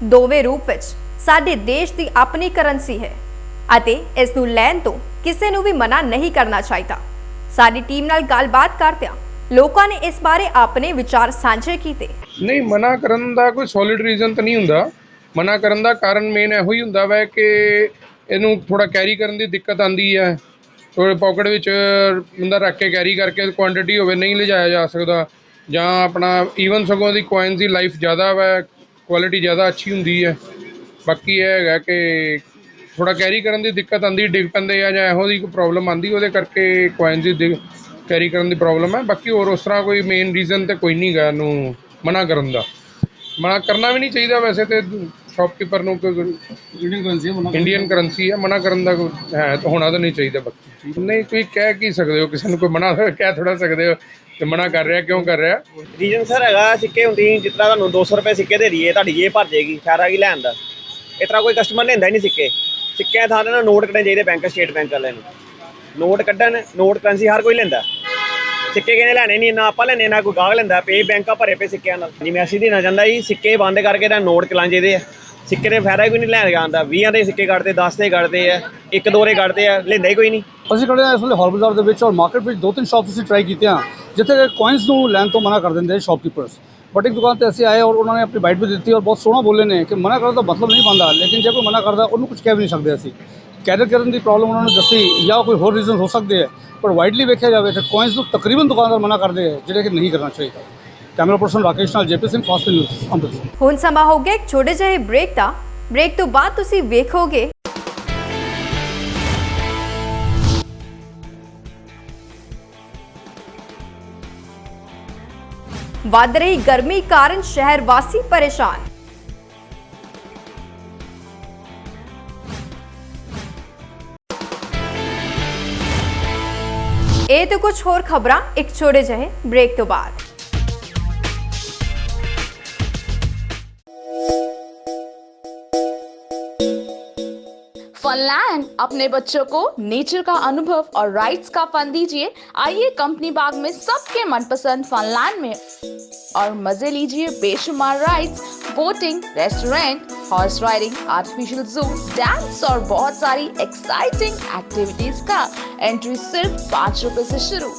ਦੋਵੇਂ ਰੂਪ ਵਿੱਚ ਸਾਡੇ ਦੇਸ਼ ਦੀ ਆਪਣੀ ਕਰੰਸੀ ਹੈ ਅਤੇ ਇਸ ਨੂੰ ਲੈਣ ਤੋਂ ਕਿਸੇ ਨੂੰ ਵੀ ਮਨਾ ਨਹੀਂ ਕਰਨਾ ਚਾਹੀਦਾ। ਸਾਡੀ ਟੀਮ ਨਾਲ ਗੱਲਬਾਤ ਕਰਦਿਆਂ ਲੋਕਾਂ ਨੇ ਇਸ ਬਾਰੇ ਆਪਣੇ ਵਿਚਾਰ ਸਾਂਝੇ ਕੀਤੇ। ਨਹੀਂ, ਮਨਾ ਕਰਨ ਦਾ ਕੋਈ ਸੋਲਿਡ ਰੀਜ਼ਨ ਤਾਂ ਨਹੀਂ ਹੁੰਦਾ। ਮਨਾ ਕਰਨ ਦਾ ਕਾਰਨ ਮੇਨ ਇਹੋ ਹੀ ਹੁੰਦਾ ਵੈ ਕਿ ਇਹਨੂੰ ਥੋੜਾ ਕੈਰੀ ਕਰਨ ਦੀ ਦਿੱਕਤ ਆਂਦੀ ਹੈ ਥੋੜੇ ਪਾਕਟ ਵਿੱਚ ਬੰਦਾ ਰੱਖ ਕੇ ਕੈਰੀ ਕਰਕੇ ਕੁਆਂਟੀਟੀ ਹੋਵੇ, ਨਹੀਂ ਲਿਜਾਇਆ ਜਾ ਸਕਦਾ। ਜਾਂ ਆਪਣਾ ਈਵਨ ਸਗੋਂ ਦੀ ਕੋਇਨਸ ਦੀ ਲਾਈਫ ਜ਼ਿਆਦਾ ਵੈ ਕੁਆਲਿਟੀ ਜ਼ਿਆਦਾ ਅੱਛੀ ਹੁੰਦੀ ਹੈ ਬਾਕੀ ਇਹ ਹੈਗਾ ਕਿ ਥੋੜਾ ਕੈਰੀ ਕਰਨ ਦੀ ਦਿੱਕਤ ਆਂਦੀ ਡਿੱਗ ਪੈਂਦੇ ਆ ਜਾਂ ਇਹੋ ਜਿਹੀ ਕੋਈ ਪ੍ਰੋਬਲਮ ਆਂਦੀ ਉਹਦੇ ਕਰਕੇ ਕੋਇਨਸ ਦੀ ਕੈਰੀ ਕਰਨ ਦੀ ਪ੍ਰੋਬਲਮ ਹੈ। ਬਾਕੀ ਹੋਰ ਉਸ ਤਰ੍ਹਾਂ ਕੋਈ ਮੇਨ ਰੀਜ਼ਨ ਤੇ ਕੋਈ ਨਹੀਂ ਗਾ ਇਹਨੂੰ ਮਨਾ ਕਰਨ ਦਾ। ਮਨਾ ਕਰਨਾ ਵੀ ਨਹੀਂ ਚਾਹੀਦਾ ਵੈਸੇ ਤੇ ਸ਼ਾਪਕੀਪਰ ਨੂੰ ਕੋਈ ਇੰਡੀਅਨ ਕਰੰਸੀ ਇੰਡੀਅਨ ਕਰੰਸੀ ਹੈ। ਮਨਾ ਕਰਨ ਦਾ ਕੋਈ ਹੈ ਤਾਂ ਹੋਣਾ ਤਾਂ ਨਹੀਂ ਚਾਹੀਦਾ ਬਾਕੀ। ਨਹੀਂ ਤੁਸੀਂ ਕਹਿ ਕੀ ਸਕਦੇ ਹੋ? ਕਿਸੇ ਨੂੰ ਕੋਈ ਮਨਾ ਕਹਿ ਥੋੜਾ ਸਕਦੇ ਹੋ ਕਿ ਮਨਾ ਕਰ ਰਿਹਾ ਕਿਉਂ ਕਰ ਰਿਹਾ? ਰੀਜਨ ਸਰ ਹੈਗਾ ਸਿੱਕੇ ਹੁੰਦੀ ਜਿਸ ਤਰ੍ਹਾਂ ਤੁਹਾਨੂੰ 200 ਰੁਪਏ ਸਿੱਕੇ ਦੇ ਦਈਏ ਤੁਹਾਡੀ ਜੇਬ ਭਰ ਜਾਏਗੀ ਫਾਇਦਾ ਕੀ ਲੈਣ ਦਾ। ਇਸ ਤਰ੍ਹਾਂ ਕੋਈ ਕਸਟਮਰ ਲੈਂਦਾ ਹੀ ਨਹੀਂ ਸਿੱਕੇ। ਸਿੱਕਿਆਂ ਥਾਂ ਤੇ ਨਾ ਨੋਟ ਕੱਢਣੇ ਚਾਹੀਦੇ ਬੈਂਕ ਸਟੇਟ ਬੈਂਕ ਵਾਲਿਆਂ ਨੂੰ। ਨੋਟ ਕੱਢਣ, ਨੋਟ ਕਰੰਸੀ ਹਰ ਕੋਈ ਲੈਂਦਾ। ਸਿੱਕੇ ਕਿਹਨੇ ਲੈਣੇ? ਨਹੀਂ, ਨਾ ਆਪਾਂ ਲੈਣੇ ਨਾ ਕੋਈ ਗਾਹਕ ਲੈਂਦਾ। ਪੇ ਬੈਂਕਾਂ ਭਰੇ ਪਏ ਸਿੱਕਿਆਂ ਨਾਲ। ਜਿਵੇਂ ਅਸੀਂ ਦੇਣਾ ਚਾਹੁੰਦਾ ਜੀ, ਸਿੱਕੇ ਬੰਦ ਕਰਕੇ ਤਾਂ ਨੋਟ ਚਲਾਉਣ ਚਾਹੀਦੇ ਆ। ਸਿੱਕੇ ਦੇ ਫਾਇਦਾ ਕੋਈ ਨਹੀਂ ਲੈਣ ਜਾਂਦਾ 20 ਦੇ ਸਿੱਕੇ ਕੱਢਦੇ 10 ਦੇ ਕੱਢਦੇ ਆ, ਇੱਕ ਦੋ ਦੇ ਕੱਢਦੇ ਆ, ਲੈਂਦਾ ਹੀ ਕੋਈ ਨਹੀਂ। ਅਸੀਂ ਖੜੇ ਹਾਂ ਇਸ ਵੇਲੇ ਹੌਲ ਬਾਜ਼ਾਰ ਦੇ ਵਿੱਚ ਔਰ ਮਾਰਕੀਟ ਵਿੱਚ ਦੋ ਤਿੰਨ ਸ਼ਾਪਸ ਅਸੀਂ ਟਰਾਈ ਕੀਤੀਆਂ ਜਿੱਥੇ ਕੋਇਨਸ ਨੂੰ ਲੈਣ ਤੋਂ ਮਨਾ ਕਰ ਦਿੰਦੇ ਸ਼ਾਪਕੀਪਰਸ ਬਟ ਇੱਕ ਦੁਕਾਨ ਤੇ ਅਸੀਂ ਆਏ ਔਰ ਉਹਨਾਂ ਨੇ ਆਪਣੀ ਬਾਈਟ ਵੀ ਦਿੱਤੀ ਔਰ ਬਹੁਤ ਸੋਹਣਾ ਬੋਲੇ ਨੇ ਕਿ ਮਨਾ ਕਰਨ ਦਾ ਮਤਲਬ ਨਹੀਂ ਬਣਦਾ। ਲੇਕਿਨ ਜੇ ਕੋਈ ਮਨਾ ਕਰਦਾ, ਉਹਨੂੰ ਕੁਝ ਕਹਿ ਵੀ ਨਹੀਂ ਸਕਦੇ ਅਸੀਂ। ਕੈਦਰ ਕਰਨ ਦੀ ਪ੍ਰੋਬਲਮ ਉਹਨਾਂ ਨੇ ਦੱਸੀ ਜਾਂ ਕੋਈ ਹੋਰ ਰੀਜ਼ਨ ਹੋ ਸਕਦੇ ਹੈ ਪਰ ਵਾਈਡਲੀ ਵੇਖਿਆ ਜਾਵੇ ਤਾਂ ਕੋਇਨਸ ਨੂੰ ਤਕਰੀਬਨ ਦੁਕਾਨਦਾਰ ਮਨਾ ਕਰਦੇ ਹੈ ਜਿਹੜੇ ਕਿ ਨਹੀਂ ਕਰਨਾ ਚਾਹੀਦਾ। ਕੈਮਰਾ ਪਰਸਨ ਰਾਕੇਸ਼ ਨਾਲ JP Singh fast news Amritsar. ਹੁਣ ਸਮਾਂ ਹੋ ਗਿਆ ਇੱਕ ਛੋਟੇ ਜਿਹੇ ਬ੍ਰੇਕ ਦਾ। ਬ੍ਰੇਕ ਤੋਂ ਬਾਅਦ ਤੁਸੀਂ ਵੇਖੋਗੇ ਵੱਧ ਰਹੀ ਗਰਮੀ ਕਾਰਨ ਸ਼ਹਿਰ ਵਾਸੀ ਪਰੇਸ਼ਾਨ। ਇਹ ਤੇ ਕੁਝ ਹੋਰ ਖਬਰਾਂ ਇੱਕ ਛੋਟੇ ਜਿਹੇ ਬ੍ਰੇਕ ਤੋਂ ਬਾਅਦ फनलैंड अपने बच्चों को नेचर का अनुभव और राइड्स का फन दीजिए आइए कंपनी बाग में सबके मनपसंद फनलैंड में और मजे लीजिए बेशुमार rides boating restaurant horse riding artificial zoo dance और बहुत सारी एक्साइटिंग एक्टिविटीज का एंट्री सिर्फ पाँच रुपए से शुरू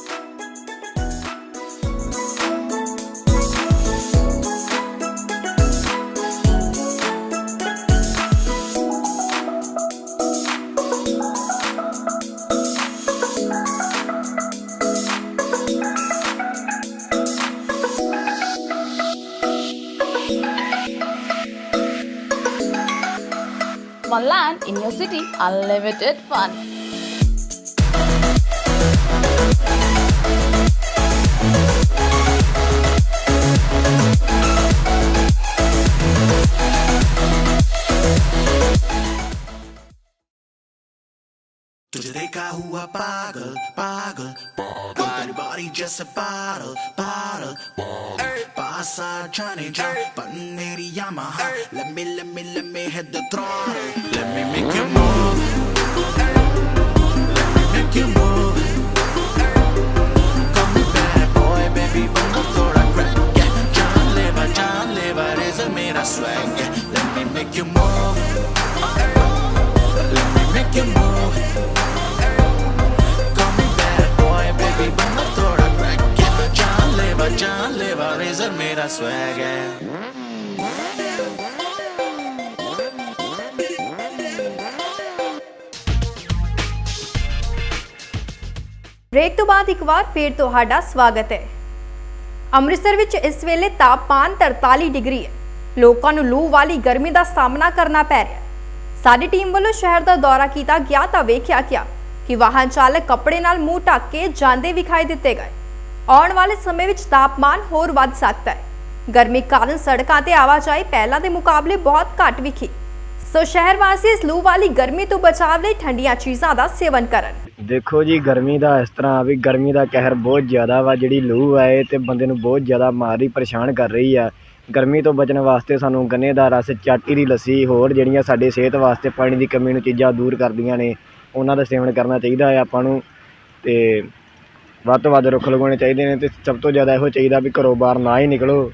Funland in your city, unlimited fun. तुझे देखा हुआ पागल पागल तुम्हारी बॉडी जैसे bottle bottle पास आ जाने जा Let me make you move. Let me make you move. Call me bad boy, baby, vamos toda crack. Yeah, John Lever, John Lever is a mera swag. Yeah, let me make you move. Let me make you move. Call me bad boy, baby, vamos toda crack. Yeah, John Lever, John Lever is a mera swag. Yeah. Break ਤੋਂ ਬਾਅਦ ਇੱਕ ਵਾਰ ਫੇਰ ਤੁਹਾਡਾ ਸਵਾਗਤ ਹੈ। ਅੰਮ੍ਰਿਤਸਰ ਵਿੱਚ ਇਸ ਵੇਲੇ ਤਾਪਮਾਨ 43 ਡਿਗਰੀ ਹੈ। ਲੋਕਾਂ ਨੂੰ ਲੂ ਵਾਲੀ ਗਰਮੀ ਦਾ ਸਾਹਮਣਾ ਕਰਨਾ ਪੈ ਰਿਹਾ ਹੈ। ਸਾਡੀ ਟੀਮ ਵੱਲੋਂ ਸ਼ਹਿਰ ਦਾ ਦੌਰਾ ਕੀਤਾ ਗਿਆ ਤਾਂ ਵੇਖਿਆ ਗਿਆ ਕਿ ਵਾਹਨ ਚਾਲਕ ਕੱਪੜੇ ਨਾਲ ਮੂੰਹ ਢੱਕ ਕੇ ਜਾਂਦੇ ਵਿਖਾਈ ਦਿੱਤੇ ਗਏ। ਆਉਣ ਵਾਲੇ ਸਮੇਂ ਵਿੱਚ ਤਾਪਮਾਨ ਹੋਰ ਵੱਧ ਸਕਦਾ ਹੈ। ਗਰਮੀ ਕਾਰਨ ਸੜਕਾਂ ਤੇ ਆਵਾਜਾਈ ਪਹਿਲਾਂ ਦੇ ਮੁਕਾਬਲੇ ਬਹੁਤ ਘੱਟ ਵਿਖੀ। ਸੋ ਸ਼ਹਿਰ ਵਾਸੀ ਇਸ ਲੂ ਵਾਲੀ ਗਰਮੀ ਤੋਂ ਬਚਾਅ ਲਈ ਠੰਡੀਆਂ ਚੀਜ਼ਾਂ ਦਾ ਸੇਵਨ ਕਰਨ। ਦੇਖੋ ਜੀ, ਗਰਮੀ ਦਾ ਇਸ ਤਰ੍ਹਾਂ ਵੀ ਗਰਮੀ ਦਾ ਕਹਿਰ ਬਹੁਤ ਜ਼ਿਆਦਾ ਵਾ, ਜਿਹੜੀ ਲੂ ਆ ਇਹ ਤੇ ਬੰਦੇ ਨੂੰ ਬਹੁਤ ਜ਼ਿਆਦਾ ਮਾਰ ਰਹੀ ਪਰੇਸ਼ਾਨ ਕਰ ਰਹੀ ਆ। ਗਰਮੀ ਤੋਂ ਬਚਣ ਵਾਸਤੇ ਸਾਨੂੰ ਗੰਨੇ ਦਾ ਰਸ, ਚਾਟੀ ਦੀ ਲੱਸੀ ਹੋਰ ਜਿਹੜੀਆਂ ਸਾਡੇ ਸਿਹਤ ਵਾਸਤੇ ਪਾਣੀ ਦੀ ਕਮੀ ਨੂੰ ਚੀਜ਼ਾਂ ਦੂਰ ਕਰਦੀਆਂ ਨੇ, ਉਹਨਾਂ ਦਾ ਸੇਵਨ ਕਰਨਾ ਚਾਹੀਦਾ ਹੈ ਆਪਾਂ ਨੂੰ ਤੇ ਵੱਧ ਤੋਂ ਵੱਧ ਰੁੱਖ ਲਗਾਉਣੇ ਚਾਹੀਦੇ ਨੇ ਤੇ ਸਭ ਤੋਂ ਜ਼ਿਆਦਾ ਇਹੋ ਚਾਹੀਦਾ ਵੀ ਘਰੋਂ ਬਾਹਰ ਨਾ ਹੀ ਨਿਕਲੋ।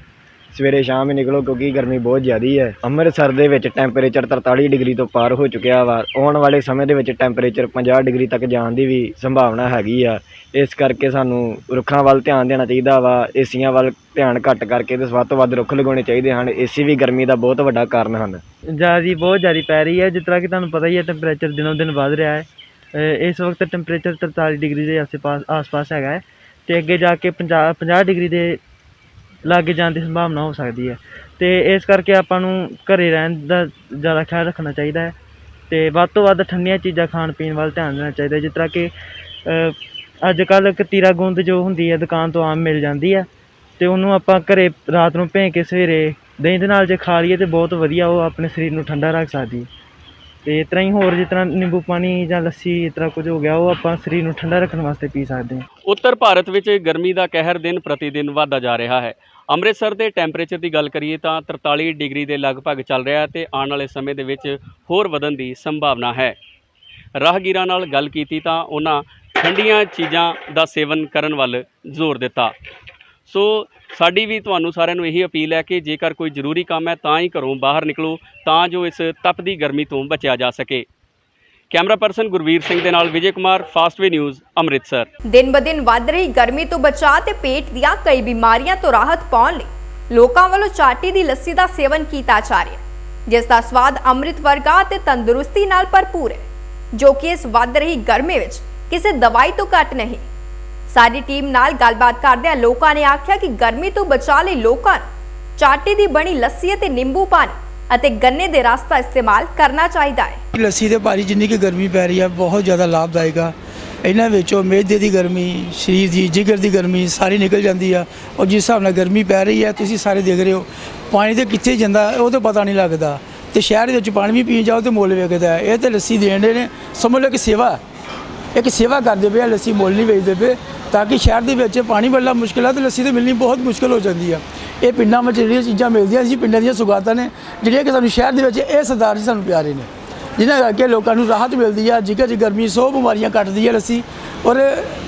ਸਵੇਰੇ ਸ਼ਾਮ ਹੀ ਨਿਕਲੋ ਕਿਉਂਕਿ ਗਰਮੀ ਬਹੁਤ ਜ਼ਿਆਦੀ ਹੈ। ਅੰਮ੍ਰਿਤਸਰ ਦੇ ਵਿੱਚ ਟੈਂਪਰੇਚਰ 43 ਡਿਗਰੀ ਤੋਂ ਪਾਰ ਹੋ ਚੁੱਕਿਆ ਵਾ। ਆਉਣ ਵਾਲੇ ਸਮੇਂ ਦੇ ਵਿੱਚ ਟੈਂਪਰੇਚਰ 50 ਡਿਗਰੀ ਤੱਕ ਜਾਣ ਦੀ ਵੀ ਸੰਭਾਵਨਾ ਹੈਗੀ ਆ। ਇਸ ਕਰਕੇ ਸਾਨੂੰ ਰੁੱਖਾਂ ਵੱਲ ਧਿਆਨ ਦੇਣਾ ਚਾਹੀਦਾ ਵਾ। ਏਸੀਆਂ ਵੱਲ ਧਿਆਨ ਘੱਟ ਕਰਕੇ ਤੇ ਵੱਧ ਤੋਂ ਵੱਧ ਰੁੱਖ ਲਗਾਉਣੇ ਚਾਹੀਦੇ ਹਨ। ਏਸੀ ਵੀ ਗਰਮੀ ਦਾ ਬਹੁਤ ਵੱਡਾ ਕਾਰਨ ਹਨ। ਜ਼ਿਆਦਾ, ਬਹੁਤ ਜ਼ਿਆਦਾ ਪੈ ਰਹੀ ਹੈ। ਜਿਸ ਤਰ੍ਹਾਂ ਕਿ ਤੁਹਾਨੂੰ ਪਤਾ ਹੀ ਹੈ ਟੈਂਪਰੇਚਰ ਦਿਨੋਂ ਦਿਨ ਵੱਧ ਰਿਹਾ ਹੈ। ਇਸ ਵਕਤ ਟੈਂਪਰੇਚਰ 43 ਡਿਗਰੀ ਦੇ ਆਸ-ਪਾਸ ਆਸ-ਪਾਸ ਹੈਗਾ ਹੈ। ਤੇ ਅੱਗੇ ਜਾ ਕੇ 50 50 ਡਿਗਰੀ ਦੇ ਲਾਗੇ ਜਾਣ ਦੀ ਸੰਭਾਵਨਾ ਹੋ ਸਕਦੀ ਹੈ। ਤੇ ਇਸ ਕਰਕੇ ਆਪਾਂ ਨੂੰ ਘਰੇ ਰਹਿਣ ਦਾ ਜ਼ਿਆਦਾ ਖਿਆਲ ਰੱਖਣਾ ਚਾਹੀਦਾ ਹੈ। ਤੇ ਵੱਧ ਤੋਂ ਵੱਧ ਠੰਡੀਆਂ ਚੀਜ਼ਾਂ ਖਾਣ ਪੀਣ ਵੱਲ ਧਿਆਨ ਦੇਣਾ ਚਾਹੀਦਾ ਜਿਸ ਤਰ੍ਹਾਂ ਕਿ ਅੱਜ ਕੱਲ੍ਹ ਕਤੀਰਾ ਗੁੰਦ ਜੋ ਹੁੰਦੀ ਹੈ, ਦੁਕਾਨ ਤੋਂ ਆਮ ਮਿਲ ਜਾਂਦੀ ਹੈ। ਤੇ ਉਹਨੂੰ ਆਪਾਂ ਘਰੇ ਰਾਤ ਨੂੰ ਭੇਂ ਕੇ ਸਵੇਰੇ ਦਹੀਂ ਦੇ ਨਾਲ ਜੇ ਖਾ ਲਈਏ ਤੇ ਬਹੁਤ ਵਧੀਆ ਉਹ ਆਪਣੇ ਸਰੀਰ ਨੂੰ ਠੰਡਾ ਰੱਖ ਸਕਦੀ ਹੈ। ਤੇ ਇਸ ਤਰ੍ਹਾਂ ਹੀ ਹੋਰ ਜਿਸ ਤਰ੍ਹਾਂ ਨਿੰਬੂ ਪਾਣੀ ਜਾਂ ਲੱਸੀ ਇਸ ਤਰ੍ਹਾਂ ਕੁਝ ਹੋ ਗਿਆ, ਉਹ ਆਪਾਂ ਸਰੀਰ ਨੂੰ ਠੰਡਾ ਰੱਖਣ ਵਾਸਤੇ ਪੀ ਸਕਦੇ ਹਾਂ। ਉੱਤਰ ਭਾਰਤ ਵਿੱਚ ਗਰਮੀ ਦਾ ਕਹਿਰ ਦਿਨ ਪ੍ਰਤੀ ਦਿਨ ਵਧਦਾ ਜਾ ਰਿਹਾ ਹੈ। ਅੰਮ੍ਰਿਤਸਰ ਦੇ ਟੈਂਪਰੇਚਰ ਦੀ ਗੱਲ ਕਰੀਏ ਤਾਂ 43 ਡਿਗਰੀ ਦੇ ਲਗਭਗ ਚੱਲ ਰਿਹਾ ਹੈ ਤੇ ਆਉਣ ਵਾਲੇ ਸਮੇਂ ਦੇ ਵਿੱਚ ਹੋਰ ਵਧਣ ਦੀ ਸੰਭਾਵਨਾ ਹੈ। ਰਾਹਗੀਰਾਂ ਨਾਲ ਗੱਲ ਕੀਤੀ ਤਾਂ ਉਹਨਾਂ ਠੰਡੀਆਂ ਚੀਜ਼ਾਂ ਦਾ ਸੇਵਨ ਕਰਨ ਵੱਲ ਜ਼ੋਰ ਦਿੱਤਾ। ਸੋ ਸਾਡੀ ਵੀ ਤੁਹਾਨੂੰ ਸਾਰਿਆਂ ਨੂੰ ਇਹੀ ਅਪੀਲ ਹੈ ਕਿ ਜੇਕਰ ਕੋਈ ਜ਼ਰੂਰੀ ਕੰਮ ਹੈ ਤਾਂ ਹੀ ਘਰੋਂ ਬਾਹਰ ਨਿਕਲੋ ਤਾਂ ਜੋ ਇਸ ਤਪਦੀ ਗਰਮੀ ਤੋਂ ਬਚਿਆ ਜਾ ਸਕੇ। ਕੈਮਰਾ ਪਰਸਨ ਗੁਰਵੀਰ ਸਿੰਘ ਦੇ ਨਾਲ ਵਿਜੇ ਕੁਮਾਰ ਫਾਸਟਵੇ ਨਿਊਜ਼ ਅੰਮ੍ਰਿਤਸਰ। ਦਿਨ ਬ ਵੱਧ ਰਹੀ ਗਰਮੀ ਤੋਂ ਬਚਾਅ ਤੇ ਪੇਟ ਦੀਆਂ ਕਈ ਬਿਮਾਰੀਆਂ ਤੋਂ ਰਾਹਤ ਪਾਉਣ ਲਈ ਲੋਕਾਂ ਵੱਲੋਂ ਚਾਟੀ ਦੀ ਲੱਸੀ ਦਾ ਸੇਵਨ ਕੀਤਾ ਜਾ ਰਿਹਾ ਜਿਸ ਦਾ ਸਵਾਦ ਅੰਮ੍ਰਿਤ ਵਰਗਾ ਤੇ ਤੰਦਰੁਸਤੀ ਨਾਲ ਭਰਪੂਰ ਹੈ, ਜੋ ਕਿ ਇਸ ਵੱਧ ਰਹੀ ਗਰਮੀ ਵਿੱਚ ਕਿਸੇ ਦਵਾਈ ਤੋਂ ਘੱਟ ਨਹੀਂ। ਸਾਡੀ ਟੀਮ ਨਾਲ ਗੱਲਬਾਤ ਕਰਦਿਆਂ ਲੋਕਾਂ ਨੇ ਆਖਿਆ ਕਿ ਗਰਮੀ ਤੋਂ ਬਚਾਅ ਲਈ ਲੋਕਾਂ ਨੂੰ ਚਾਟੀ ਦੀ ਬਣੀ ਲੱਸੀ ਅਤੇ ਨਿੰਬੂ ਪਾਣੀ ਅਤੇ ਗੰਨੇ ਦੇ ਰਸ ਦਾ ਇਸਤੇਮਾਲ ਕਰਨਾ ਚਾਹੀਦਾ ਹੈ। ਲੱਸੀ ਦੇ ਭਾਰੀ ਜਿੰਨੀ ਕਿ ਗਰਮੀ ਪੈ ਰਹੀ ਹੈ ਬਹੁਤ ਜ਼ਿਆਦਾ ਲਾਭਦਾਇਕ ਆ। ਇਹਨਾਂ ਵਿੱਚੋਂ ਮੇਦੇ ਦੀ ਗਰਮੀ, ਸਰੀਰ ਦੀ, ਜਿਗਰ ਦੀ ਗਰਮੀ ਸਾਰੀ ਨਿਕਲ ਜਾਂਦੀ ਆ। ਔਰ ਜਿਸ ਹਿਸਾਬ ਨਾਲ ਗਰਮੀ ਪੈ ਰਹੀ ਹੈ ਤੁਸੀਂ ਸਾਰੇ ਦੇਖ ਰਹੇ ਹੋ, ਪਾਣੀ ਤੇ ਕਿੱਥੇ ਜਾਂਦਾ, ਉਹ ਤਾਂ ਪਤਾ ਨਹੀਂ ਲੱਗਦਾ। ਤੇ ਸ਼ਹਿਰ ਦੇ ਵਿੱਚ ਪਾਣੀ ਵੀ ਪੀਣ ਜਾਓ ਤੇ ਮੁੱਲ ਵੇਚਦਾ ਹੈ। ਇਹ ਤੇ ਲੱਸੀ ਦੇਣ ਦੇ ਨੇ ਸਮਝ ਲਓ ਕਿ ਸੇਵਾ। ਇੱਕ ਸੇਵਾ ਕਰਦੇ ਪਏ ਆ, ਲੱਸੀ ਮੁੱਲ ਨਹੀਂ ਵੇਚਦੇ ਪਏ, ਤਾਂ ਕਿ ਸ਼ਹਿਰ ਦੇ ਵਿੱਚ ਪਾਣੀ ਵੱਲਾ ਮੁਸ਼ਕਿਲ ਆ ਤੇ ਲੱਸੀ ਤੇ ਮਿਲਣੀ ਬਹੁਤ ਮੁਸ਼ਕਿਲ ਹੋ ਜਾਂਦੀ ਆ। ਇਹ ਪਿੰਡਾਂ ਵਿੱਚ ਜਿਹੜੀਆਂ ਚੀਜ਼ਾਂ ਮਿਲਦੀਆਂ ਸੀ, ਪਿੰਡਾਂ ਦੀਆਂ ਸੁਗਾਤਾਂ ਨੇ, ਜਿਹੜੀਆਂ ਕਿ ਸਾਨੂੰ ਸ਼ਹਿਰ ਦੇ ਵਿੱਚ ਇਹ ਸਰਦਾਰ ਜੀ ਸਾਨੂੰ ਪਿਆਰੇ ਨੇ, ਜਿਨ੍ਹਾਂ ਕਰਕੇ ਲੋਕਾਂ ਨੂੰ ਰਾਹਤ ਮਿਲਦੀ ਆ ਜਿਗਰ ਦੀ ਗਰਮੀ ਸੌ ਬਿਮਾਰੀਆਂ ਕੱਟਦੀ ਆ ਲੱਸੀ, ਔਰ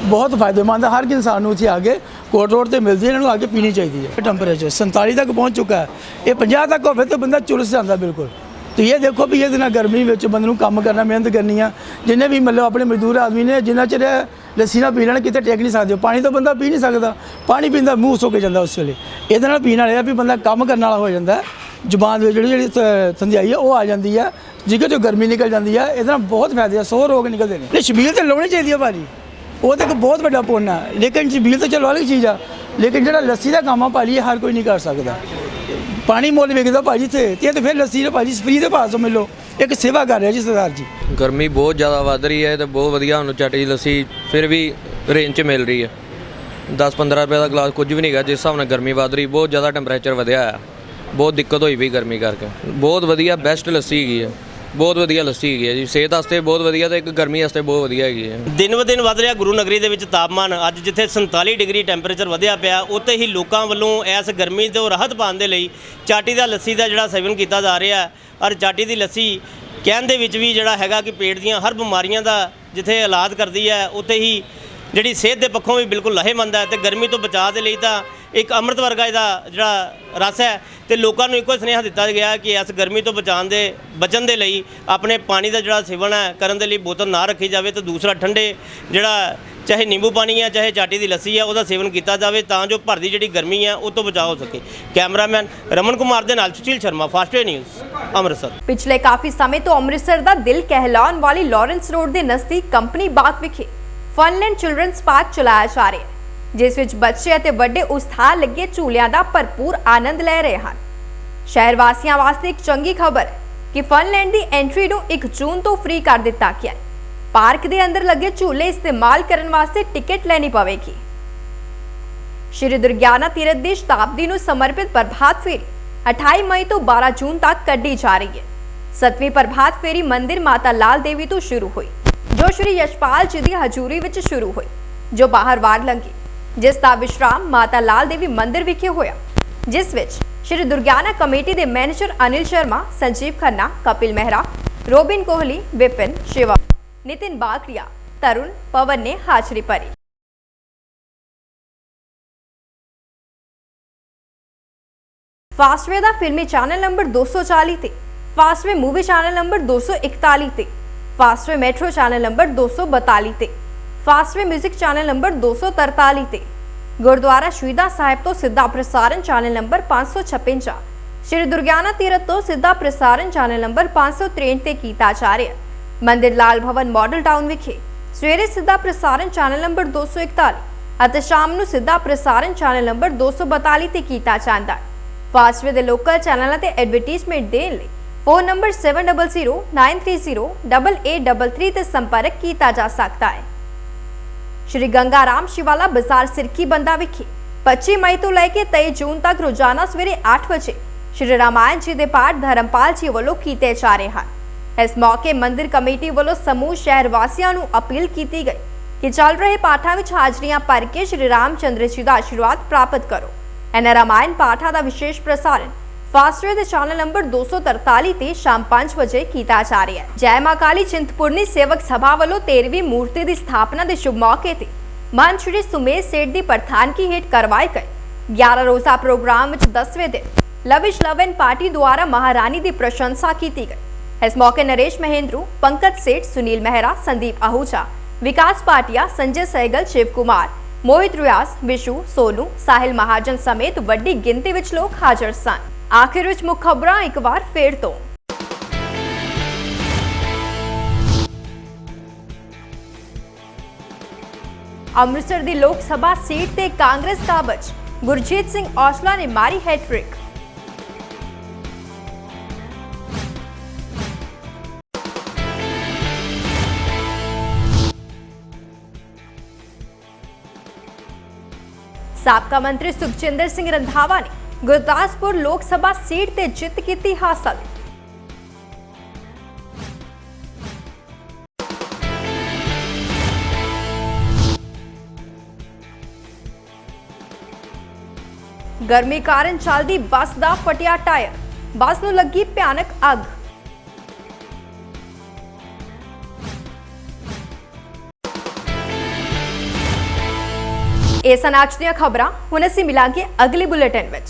ਬਹੁਤ ਫਾਇਦੇਮੰਦ ਆ, ਹਰ ਇੱਕ ਇਨਸਾਨ ਨੂੰ ਇੱਥੇ ਆ ਕੇ ਕੋਟ ਰੋਡ ਤੇ ਮਿਲਦੀ ਹੈ ਇਹਨਾਂ ਨੂੰ ਆ ਕੇ ਪੀਣੀ ਚਾਹੀਦੀ ਹੈ ਟੈਂਪਰੇਚਰ 47 ਤੱਕ ਪਹੁੰਚ ਚੁੱਕਾ ਹੈ। ਇਹ 50 ਤੱਕ ਹੋਵੇ ਤਾਂ ਬੰਦਾ ਚੁਲਸ ਜਾਂਦਾ ਬਿਲਕੁਲ। ਤੁਸੀਂ ਇਹ ਦੇਖੋ ਵੀ ਇਹਦੇ ਨਾਲ ਗਰਮੀ ਵਿੱਚ ਬੰਦੇ ਨੂੰ ਕੰਮ ਕਰਨਾ, ਮਿਹਨਤ ਕਰਨੀ ਆ। ਜਿੰਨੇ ਵੀ ਮਤਲਬ ਆਪਣੇ ਮਜ਼ਦੂਰ ਆਦਮੀ ਨੇ, ਜਿੰਨਾ ਚਿਰ ਲੱਸੀ ਨਾਲ ਪੀ ਲੈਣ ਕਿਤੇ ਟੇਕ ਨਹੀਂ ਸਕਦੇ। ਪਾਣੀ ਤਾਂ ਬੰਦਾ ਪੀ ਨਹੀਂ ਸਕਦਾ। ਪਾਣੀ ਪੀਂਦਾ ਮੂੰਹ ਸੁੱਕ ਜਾਂਦਾ ਉਸ ਵੇਲੇ। ਇਹਦੇ ਨਾਲ ਪੀਣ ਵਾਲੇ ਆ ਵੀ ਬੰਦਾ ਕੰਮ ਕਰਨ ਵਾਲਾ ਹੋ ਜਾਂਦਾ। ਜ਼ੁਬਾਨ ਦੇ ਜਿਹੜੀ ਜਿਹੜੀ th- ਆ, ਉਹ ਆ ਜਾਂਦੀ ਆ। ਜਿਗਰ ਜੋ ਗਰਮੀ ਨਿਕਲ ਜਾਂਦੀ ਆ। ਇਹਦੇ ਨਾਲ ਬਹੁਤ ਫਾਇਦੇ ਆ, ਸੌ ਰੋਗ ਨਿਕਲਦੇ ਨੇ। ਸ਼ਬੀਲ ਛਬੀਲ ਤੇ ਲਾਉਣੀ ਚਾਹੀਦੀ ਆ ਭਾਜੀ। ਉਹ ਤਾਂ ਇੱਕ ਬਹੁਤ ਵੱਡਾ ਪੁੰਨ ਆ। ਲੇਕਿਨ ਸ਼ਬੀਲ ਤਾਂ ਚਲੋ ਅਲੱਗ ਚੀਜ਼ ਆ। ਲੇਕਿਨ ਜਿਹੜਾ ਲੱਸੀ ਦਾ ਕੰਮ ਆ ਭਾਜੀ, ਇਹ ਹਰ ਕੋਈ ਨਹੀਂ ਕਰ ਸਕਦਾ। ਪਾਣੀ ਮੁੱਲ ਵਿਕਦਾ ਭਾਜੀ ਤੇ ਤੇ ਇਹ ਫਿਰ ਲੱਸੀ ਦੇ ਭਾਜੀ ਫਰੀ ਦੇ ਭਾਅ ਤੋਂ ਮਿਲੋ। ਇੱਕ ਸੇਵਾ ਕਰ ਰਿਹਾ ਜੀ ਸਰਦਾਰ ਜੀ। ਗਰਮੀ ਬਹੁਤ ਜ਼ਿਆਦਾ ਵੱਧ ਰਹੀ ਹੈ ਤੇ ਬਹੁਤ ਵਧੀਆ ਹੁਣ ਚੱਟ ਦੀ ਲੱਸੀ ਫਿਰ ਵੀ ਰੇਂਜ 'ਚ ਮਿਲ ਰਹੀ ਹੈ। 10-15 ਰੁਪਏ ਦਾ ਗਲਾਸ ਕੁਝ ਵੀ ਨਹੀਂ ਹੈਗਾ ਜਿਸ ਹਿਸਾਬ ਨਾਲ ਗਰਮੀ ਵੱਧ ਰਹੀ, ਬਹੁਤ ਜ਼ਿਆਦਾ ਟੈਂਪਰੇਚਰ ਵਧਿਆ ਆ ਬਹੁਤ ਦਿੱਕਤ ਹੋਈ ਪਈ ਗਰਮੀ ਕਰਕੇ। ਬਹੁਤ ਵਧੀਆ ਬੈਸਟ ਲੱਸੀ ਹੈਗੀ ਹੈ। ਬਹੁਤ ਵਧੀਆ ਲੱਸੀ ਹੈਗੀ ਹੈ ਜੀ। ਸਿਹਤ ਵਾਸਤੇ ਬਹੁਤ ਵਧੀਆ ਤੇ ਇੱਕ ਗਰਮੀ ਵਾਸਤੇ ਬਹੁਤ ਵਧੀਆ ਹੈਗੀ ਹੈ ਦਿਨ ਬ ਦਿਨ ਵੱਧ ਰਿਹਾ ਗੁਰੂ ਨਗਰੀ ਦੇ ਵਿੱਚ ਤਾਪਮਾਨ। ਅੱਜ ਜਿੱਥੇ 47 ਡਿਗਰੀ ਟੈਂਪਰੇਚਰ ਵਧਿਆ ਪਿਆ, ਉੱਥੇ ਹੀ ਲੋਕਾਂ ਵੱਲੋਂ ਇਸ ਗਰਮੀ ਤੋਂ ਰਾਹਤ ਪਾਉਣ ਦੇ ਲਈ ਚਾਟੀ ਦਾ ਲੱਸੀ ਦਾ ਜਿਹੜਾ ਸੇਵਨ ਕੀਤਾ ਜਾ ਰਿਹਾ ਹੈ। ਔਰ ਚਾਟੀ ਦੀ ਲੱਸੀ ਕਹਿਣ ਦੇ ਵਿੱਚ ਵੀ ਜਿਹੜਾ ਹੈਗਾ ਕਿ ਪੇਟ ਦੀਆਂ ਹਰ ਬਿਮਾਰੀਆਂ ਦਾ ਜਿੱਥੇ ਇਲਾਜ ਕਰਦੀ ਹੈ, ਉੱਥੇ ਹੀ ਜਿਹੜੀ ਸਿਹਤ ਦੇ ਪੱਖੋਂ ਵੀ ਬਿਲਕੁਲ ਲਾਹੇਮੰਦ ਹੈ ਤੇ ਗਰਮੀ ਤੋਂ ਬਚਾਅ ਦੇ ਲਈ ਤਾਂ ਇੱਕ ਅੰਮ੍ਰਿਤ ਵਰਗਾ ਇਹਦਾ ਜਿਹੜਾ ਰਸ ਹੈ ਤੇ ਲੋਕਾਂ ਨੂੰ ਇੱਕੋ ਸੁਨੇਹਾ ਦਿੱਤਾ ਗਿਆ ਕਿ ਇਸ ਗਰਮੀ ਤੋਂ ਬਚਾਉਣ ਦੇ, ਬਚਣ ਦੇ ਲਈ ਆਪਣੇ ਪਾਣੀ ਦਾ ਜਿਹੜਾ ਸੇਵਨ ਹੈ ਕਰਨ ਦੇ ਲਈ ਬੋਤਲ ਨਾ ਰੱਖੀ ਜਾਵੇ ਤੇ ਦੂਸਰਾ ਠੰਡੇ ਜਿਹੜਾ ਚਾਹੇ ਨਿੰਬੂ ਪਾਣੀ ਹੈ, ਚਾਹੇ ਚਾਟੀ ਦੀ ਲੱਸੀ ਹੈ, ਉਹਦਾ ਸੇਵਨ ਕੀਤਾ ਜਾਵੇ ਤਾਂ ਜੋ ਭਰ ਦੀ ਜਿਹੜੀ ਗਰਮੀ ਹੈ ਉਹ ਤੋਂ ਬਚਾਅ ਹੋ ਸਕੇ। ਕੈਮਰਾਮੈਨ ਰਮਨ ਕੁਮਾਰ ਦੇ ਨਾਲ ਸੁਸ਼ੀਲ ਸ਼ਰਮਾ, ਫਾਸਟਵੇ ਨਿਊਜ਼, ਅੰਮ੍ਰਿਤਸਰ। ਪਿਛਲੇ ਕਾਫੀ ਸਮੇਂ ਤੋਂ ਅੰਮ੍ਰਿਤਸਰ ਦਾ ਦਿਲ ਕਹਿਲਾਉਣ ਵਾਲੀ ਲਾਰੈਂਸ ਰੋਡ ਦੇ ਨਜ਼ਦੀਕ ਕੰਪਨੀ ਬਾਗ ਵਿਖੇ ਫਨਲੈਂਡ ਚਿਲਡਰਨਸ ਪਾਰਕ ਚਲਾਇਆ ਜਾ ਰਿਹਾ ਹੈ, ਜਿਸ ਵਿੱਚ ਬੱਚੇ ਅਤੇ ਵੱਡੇ ਉਸ ਥਾਂ ਲੱਗੇ ਝੂਲਿਆਂ ਦਾ ਭਰਪੂਰ ਆਨੰਦ ਲੈ ਰਹੇ ਹਨ। ਸ਼ਹਿਰ ਵਾਸੀਆਂ ਵਾਸਤੇ ਇੱਕ ਚੰਗੀ ਖਬਰ ਹੈ ਕਿ ਫਨਲੈਂਡ ਦੀ ਐਂਟਰੀ ਨੂੰ 1 ਜੂਨ ਤੋਂ ਫ੍ਰੀ ਕਰ ਦਿੱਤਾ ਗਿਆ ਹੈ। ਪਾਰਕ ਦੇ ਅੰਦਰ ਲੱਗੇ ਝੂਲੇ ਇਸਤੇਮਾਲ ਕਰਨ ਵਾਸਤੇ ਟਿਕਟ ਲੈਣੀ ਪਵੇਗੀ। ਸ਼੍ਰੀ ਦੁਰਗਿਆਨਾ ਤੀਰਥ ਦੀ ਸ਼ਤਾਬਦੀ ਨੂੰ ਸਮਰਪਿਤ ਪ੍ਰਭਾਤ ਫੇਰੀ 28 ਮਈ ਤੋਂ 12 ਜੂਨ ਤੱਕ ਕੱਢੀ ਜਾ ਰਹੀ ਹੈ। ਸਤਵੀਂ ਪ੍ਰਭਾਤ ਫੇਰੀ ਮੰਦਿਰ ਮਾਤਾ ਲਾਲ ਦੇਵੀ ਤੋਂ ਸ਼ੁਰੂ ਹੋਈ। ਜੋ ਸ਼੍ਰੀ ਯਸ਼ਪਾਲ ਜੀ ਦੀ ਹਜ਼ੂਰੀ ਵਿੱਚ ਸ਼ੁਰੂ ਹੋਈ, ਜੋ ਬਾਹਰ ਵਾਰ ਲੰਘੀ, ਜਿਸ ਦਾ ਵਿਸ਼ਰਾਮ ਮਾਤਾ ਲਾਲ ਦੇਵੀ ਮੰਦਿਰ ਵਿਖੇ ਹੋਇਆ, ਜਿਸ ਵਿੱਚ ਸ਼੍ਰੀ ਦੁਰਗਿਆਨਾ ਕਮੇਟੀ ਦੇ ਮੈਨੇਜਰ ਅਨਿਲ ਸ਼ਰਮਾ, ਸੰਜੀਵ ਖੰਨਾ, ਕਪਿਲ ਮਹਿਰਾ, ਰੋਬਿਨ ਕੋਹਲੀ, ਵਿਪਿਨ ਸ਼ਿਵਾ, ਨਿਤਿਨ ਬਾਕਰੀਆ, ਤਰੁਣ ਪਵਨ ਨੇ ਹਾਜ਼ਰੀ ਭਰੀ। ਫਾਸਟਵੇ ਦਾ ਫਿਲਮੀ ਚੈਨਲ ਨੰਬਰ 240 ਤੇ, ਫਾਸਟਵੇ ਮੂਵੀ ਚੈਨਲ ਨੰਬਰ 241 ਤੇ ਫਾਸਟਵੇ ਮੈਟਰੋ ਚੈਨਲ ਨੰਬਰ 242 ਤੇ। ਫਾਸਟਵੇ 뮤직 ਚੈਨਲ ਨੰਬਰ 243 ਤੇ। ਗੁਰਦੁਆਰਾ ਸ਼ਹੀਦਾਂ ਸਾਹਿਬ ਤੋਂ ਸਿੱਧਾ ਪ੍ਰਸਾਰਣ ਚੈਨਲ ਨੰਬਰ 556 ਸ਼੍ਰੀ ਦੁਰਗਿਆਨਾ ਤੀਰਥ ਤੋਂ ਸਿੱਧਾ ਪ੍ਰਸਾਰਣ ਚੈਨਲ ਨੰਬਰ 563 ਤੇ ਕੀਤਾ ਜਾ ਰਿਹਾ ਮੰਦਿਰ ਲਾਲ ਭਵਨ ਮਾਡਲ ਟਾਊਨ ਵਿਖੇ ਸਵੇਰੇ ਸਿੱਧਾ ਪ੍ਰਸਾਰਣ ਚੈਨਲ ਨੰਬਰ 241 ਅਤੇ ਸ਼ਾਮ ਨੂੰ ਸਿੱਧਾ ਪ੍ਰਸਾਰਣ ਚੈਨਲ ਨੰਬਰ 242 ਤੇ ਕੀਤਾ ਜਾਂਦਾ ਹੈ। ਫਾਸਟਵੇ ਦੇ ਲੋਕਲ ਚੈਨਲਾਂ ਤੇ ਐਡਵਰਟਾਈਜ਼ਮੈਂਟ ਦੇਣ ਲਈ ਫੋਨ ਨੰਬਰ 7009308833 ਤੇ ਸੰਪਰਕ ਕੀਤਾ ਜਾ ਸਕਦਾ ਹੈ। ਸ਼੍ਰੀ ਗੰਗਾ ਸ਼ਿਵਾਲਾ ਬਾਜ਼ਾਰ ਸਿਰਕੀ ਬੰਦਾ ਵਿਖੇ 25 ਮਈ ਤੋਂ ਲੈ ਕੇ 23 ਜੂਨ ਤੱਕ ਰੋਜ਼ਾਨਾ ਸਵੇਰੇ 8 ਵਜੇ ਸ਼੍ਰੀ ਰਾਮਾਇਣ ਜੀ ਦੇ ਪਾਠ ਧਰਮਪਾਲ ਜੀ ਵੱਲੋਂ ਕੀਤੇ ਜਾ ਰਹੇ ਹਨ। ਇਸ ਮੌਕੇ ਮੰਦਿਰ ਕਮੇਟੀ ਵੱਲੋਂ ਸਮੂਹ ਸ਼ਹਿਰ ਵਾਸੀਆਂ ਨੂੰ ਅਪੀਲ ਕੀਤੀ ਗਈ ਕਿ ਚੱਲ ਰਹੇ ਪਾਠਾਂ ਵਿੱਚ ਹਾਜ਼ਰੀਆਂ ਭਰ ਕੇ ਸ਼੍ਰੀ ਰਾਮ ਚੰਦਰ ਜੀ ਦਾ ਆਸ਼ੀਰਵਾਦ ਪ੍ਰਾਪਤ ਕਰੋ। ਇਹਨਾਂ ਰਾਮਾਇਣ ਪਾਠਾਂ ਦਾ ਵਿਸ਼ੇਸ਼ ਪ੍ਰਸਾਰਣ ਫਾਸਟਵੇ ਦੇ ਚੈਨਲ ਨੰਬਰ 243 ਤੇ ਸ਼ਾਮ 5 ਵਜੇ ਕੀਤਾ ਜਾ ਰਿਹਾ ਹੈ। ਜੈ ਮਾ ਕਾਲੀ ਚਿੰਤਪੁਰਨੀ ਸੇਵਕ ਸਭਾ ਵੱਲੋਂ 13ਵੀਂ ਮੂਰਤੀ ਦੀ ਸਥਾਪਨਾ ਦੇ ਸ਼ੁਭ ਮੌਕੇ ਤੇ ਮਨ ਸ਼੍ਰੀ ਸੁਮੇਸ਼ ਸੇਠ ਦੀ ਪ੍ਰਧਾਨਗੀ ਹੇਠ ਕਰਵਾਏ ਗਏ। 11 ਰੋਜ਼ਾ ਪ੍ਰੋਗਰਾਮ ਵਿੱਚ 10ਵੇਂ ਦਿਨ ਲਵਿਸ਼ ਲਵਨ ਪਾਰਟੀ ਦੁਆਰਾ ਮਹਾਰਾਣੀ ਦੀ ਪ੍ਰਸ਼ੰਸਾ ਕੀਤੀ ਗਈ। ਇਸ ਮੌਕੇ ਨਰੇਸ਼ ਮਹੇਂਦਰੂ, ਪੰਕਜ ਸੇਠ, ਸੁਨੀਲ ਮਹਿਰਾ, ਸੰਦੀਪ ਆਹੂਜਾ, ਵਿਕਾਸ ਪਾਟਿਆ, ਸੰਜੇ ਸਹਿਗਲ, ਸ਼ਿਵ ਕੁਮਾਰ, ਮੋਹਿਤ ਰਿਆਸ ਵਿਸ਼ੂ, ਸੋਨੂ, ਸਾਹਿਲ ਮਹਾਜਨ ਸਮੇਤ ਵੱਡੀ ਗਿਣਤੀ ਵਿੱਚ ਲੋਕ ਹਾਜ਼ਰ ਸਨ। ਆਖਿਰ ਵਿੱਚ ਮੁੱਖ ਖਬਰਾਂ ਇੱਕ ਵਾਰ ਫੇਰ ਤੋਂ। ਅੰਮ੍ਰਿਤਸਰ ਦੀ ਲੋਕ ਸਭਾ ਸੀਟ ਤੇ ਕਾਂਗਰਸ ਕਾਬਜ ਗੁਰਜੀਤ ਸਿੰਘ ਔਸਲਾ ਨੇ ਮਾਰੀ ਹੈਟ੍ਰਿਕ। ਸਾਬਕਾ ਮੰਤਰੀ ਸੁਖਜਿੰਦਰ ਸਿੰਘ ਰੰਧਾਵਾ ਨੇ ਗੁਰਦਾਸਪੁਰ ਲੋਕ ਸਭਾ ਸੀਟ ਤੇ ਜਿੱਤ ਕੀਤੀ ਹਾਸਲ। ਗਰਮੀ ਕਾਰਨ ਚੱਲਦੀ ਬੱਸ ਦਾ ਫਟਿਆ ਟਾਇਰ। ਬੱਸ ਨੂੰ ਲੱਗੀ ਭਿਆਨਕ ਅੱਗ। ਇਹ ਸਨ ਅੱਜ ਦੀਆਂ ਖਬਰਾਂ। ਹੁਣ ਅਸੀਂ ਮਿਲਾਂਗੇ ਅਗਲੇ ਬੁਲੇਟਿਨ ਵਿੱਚ।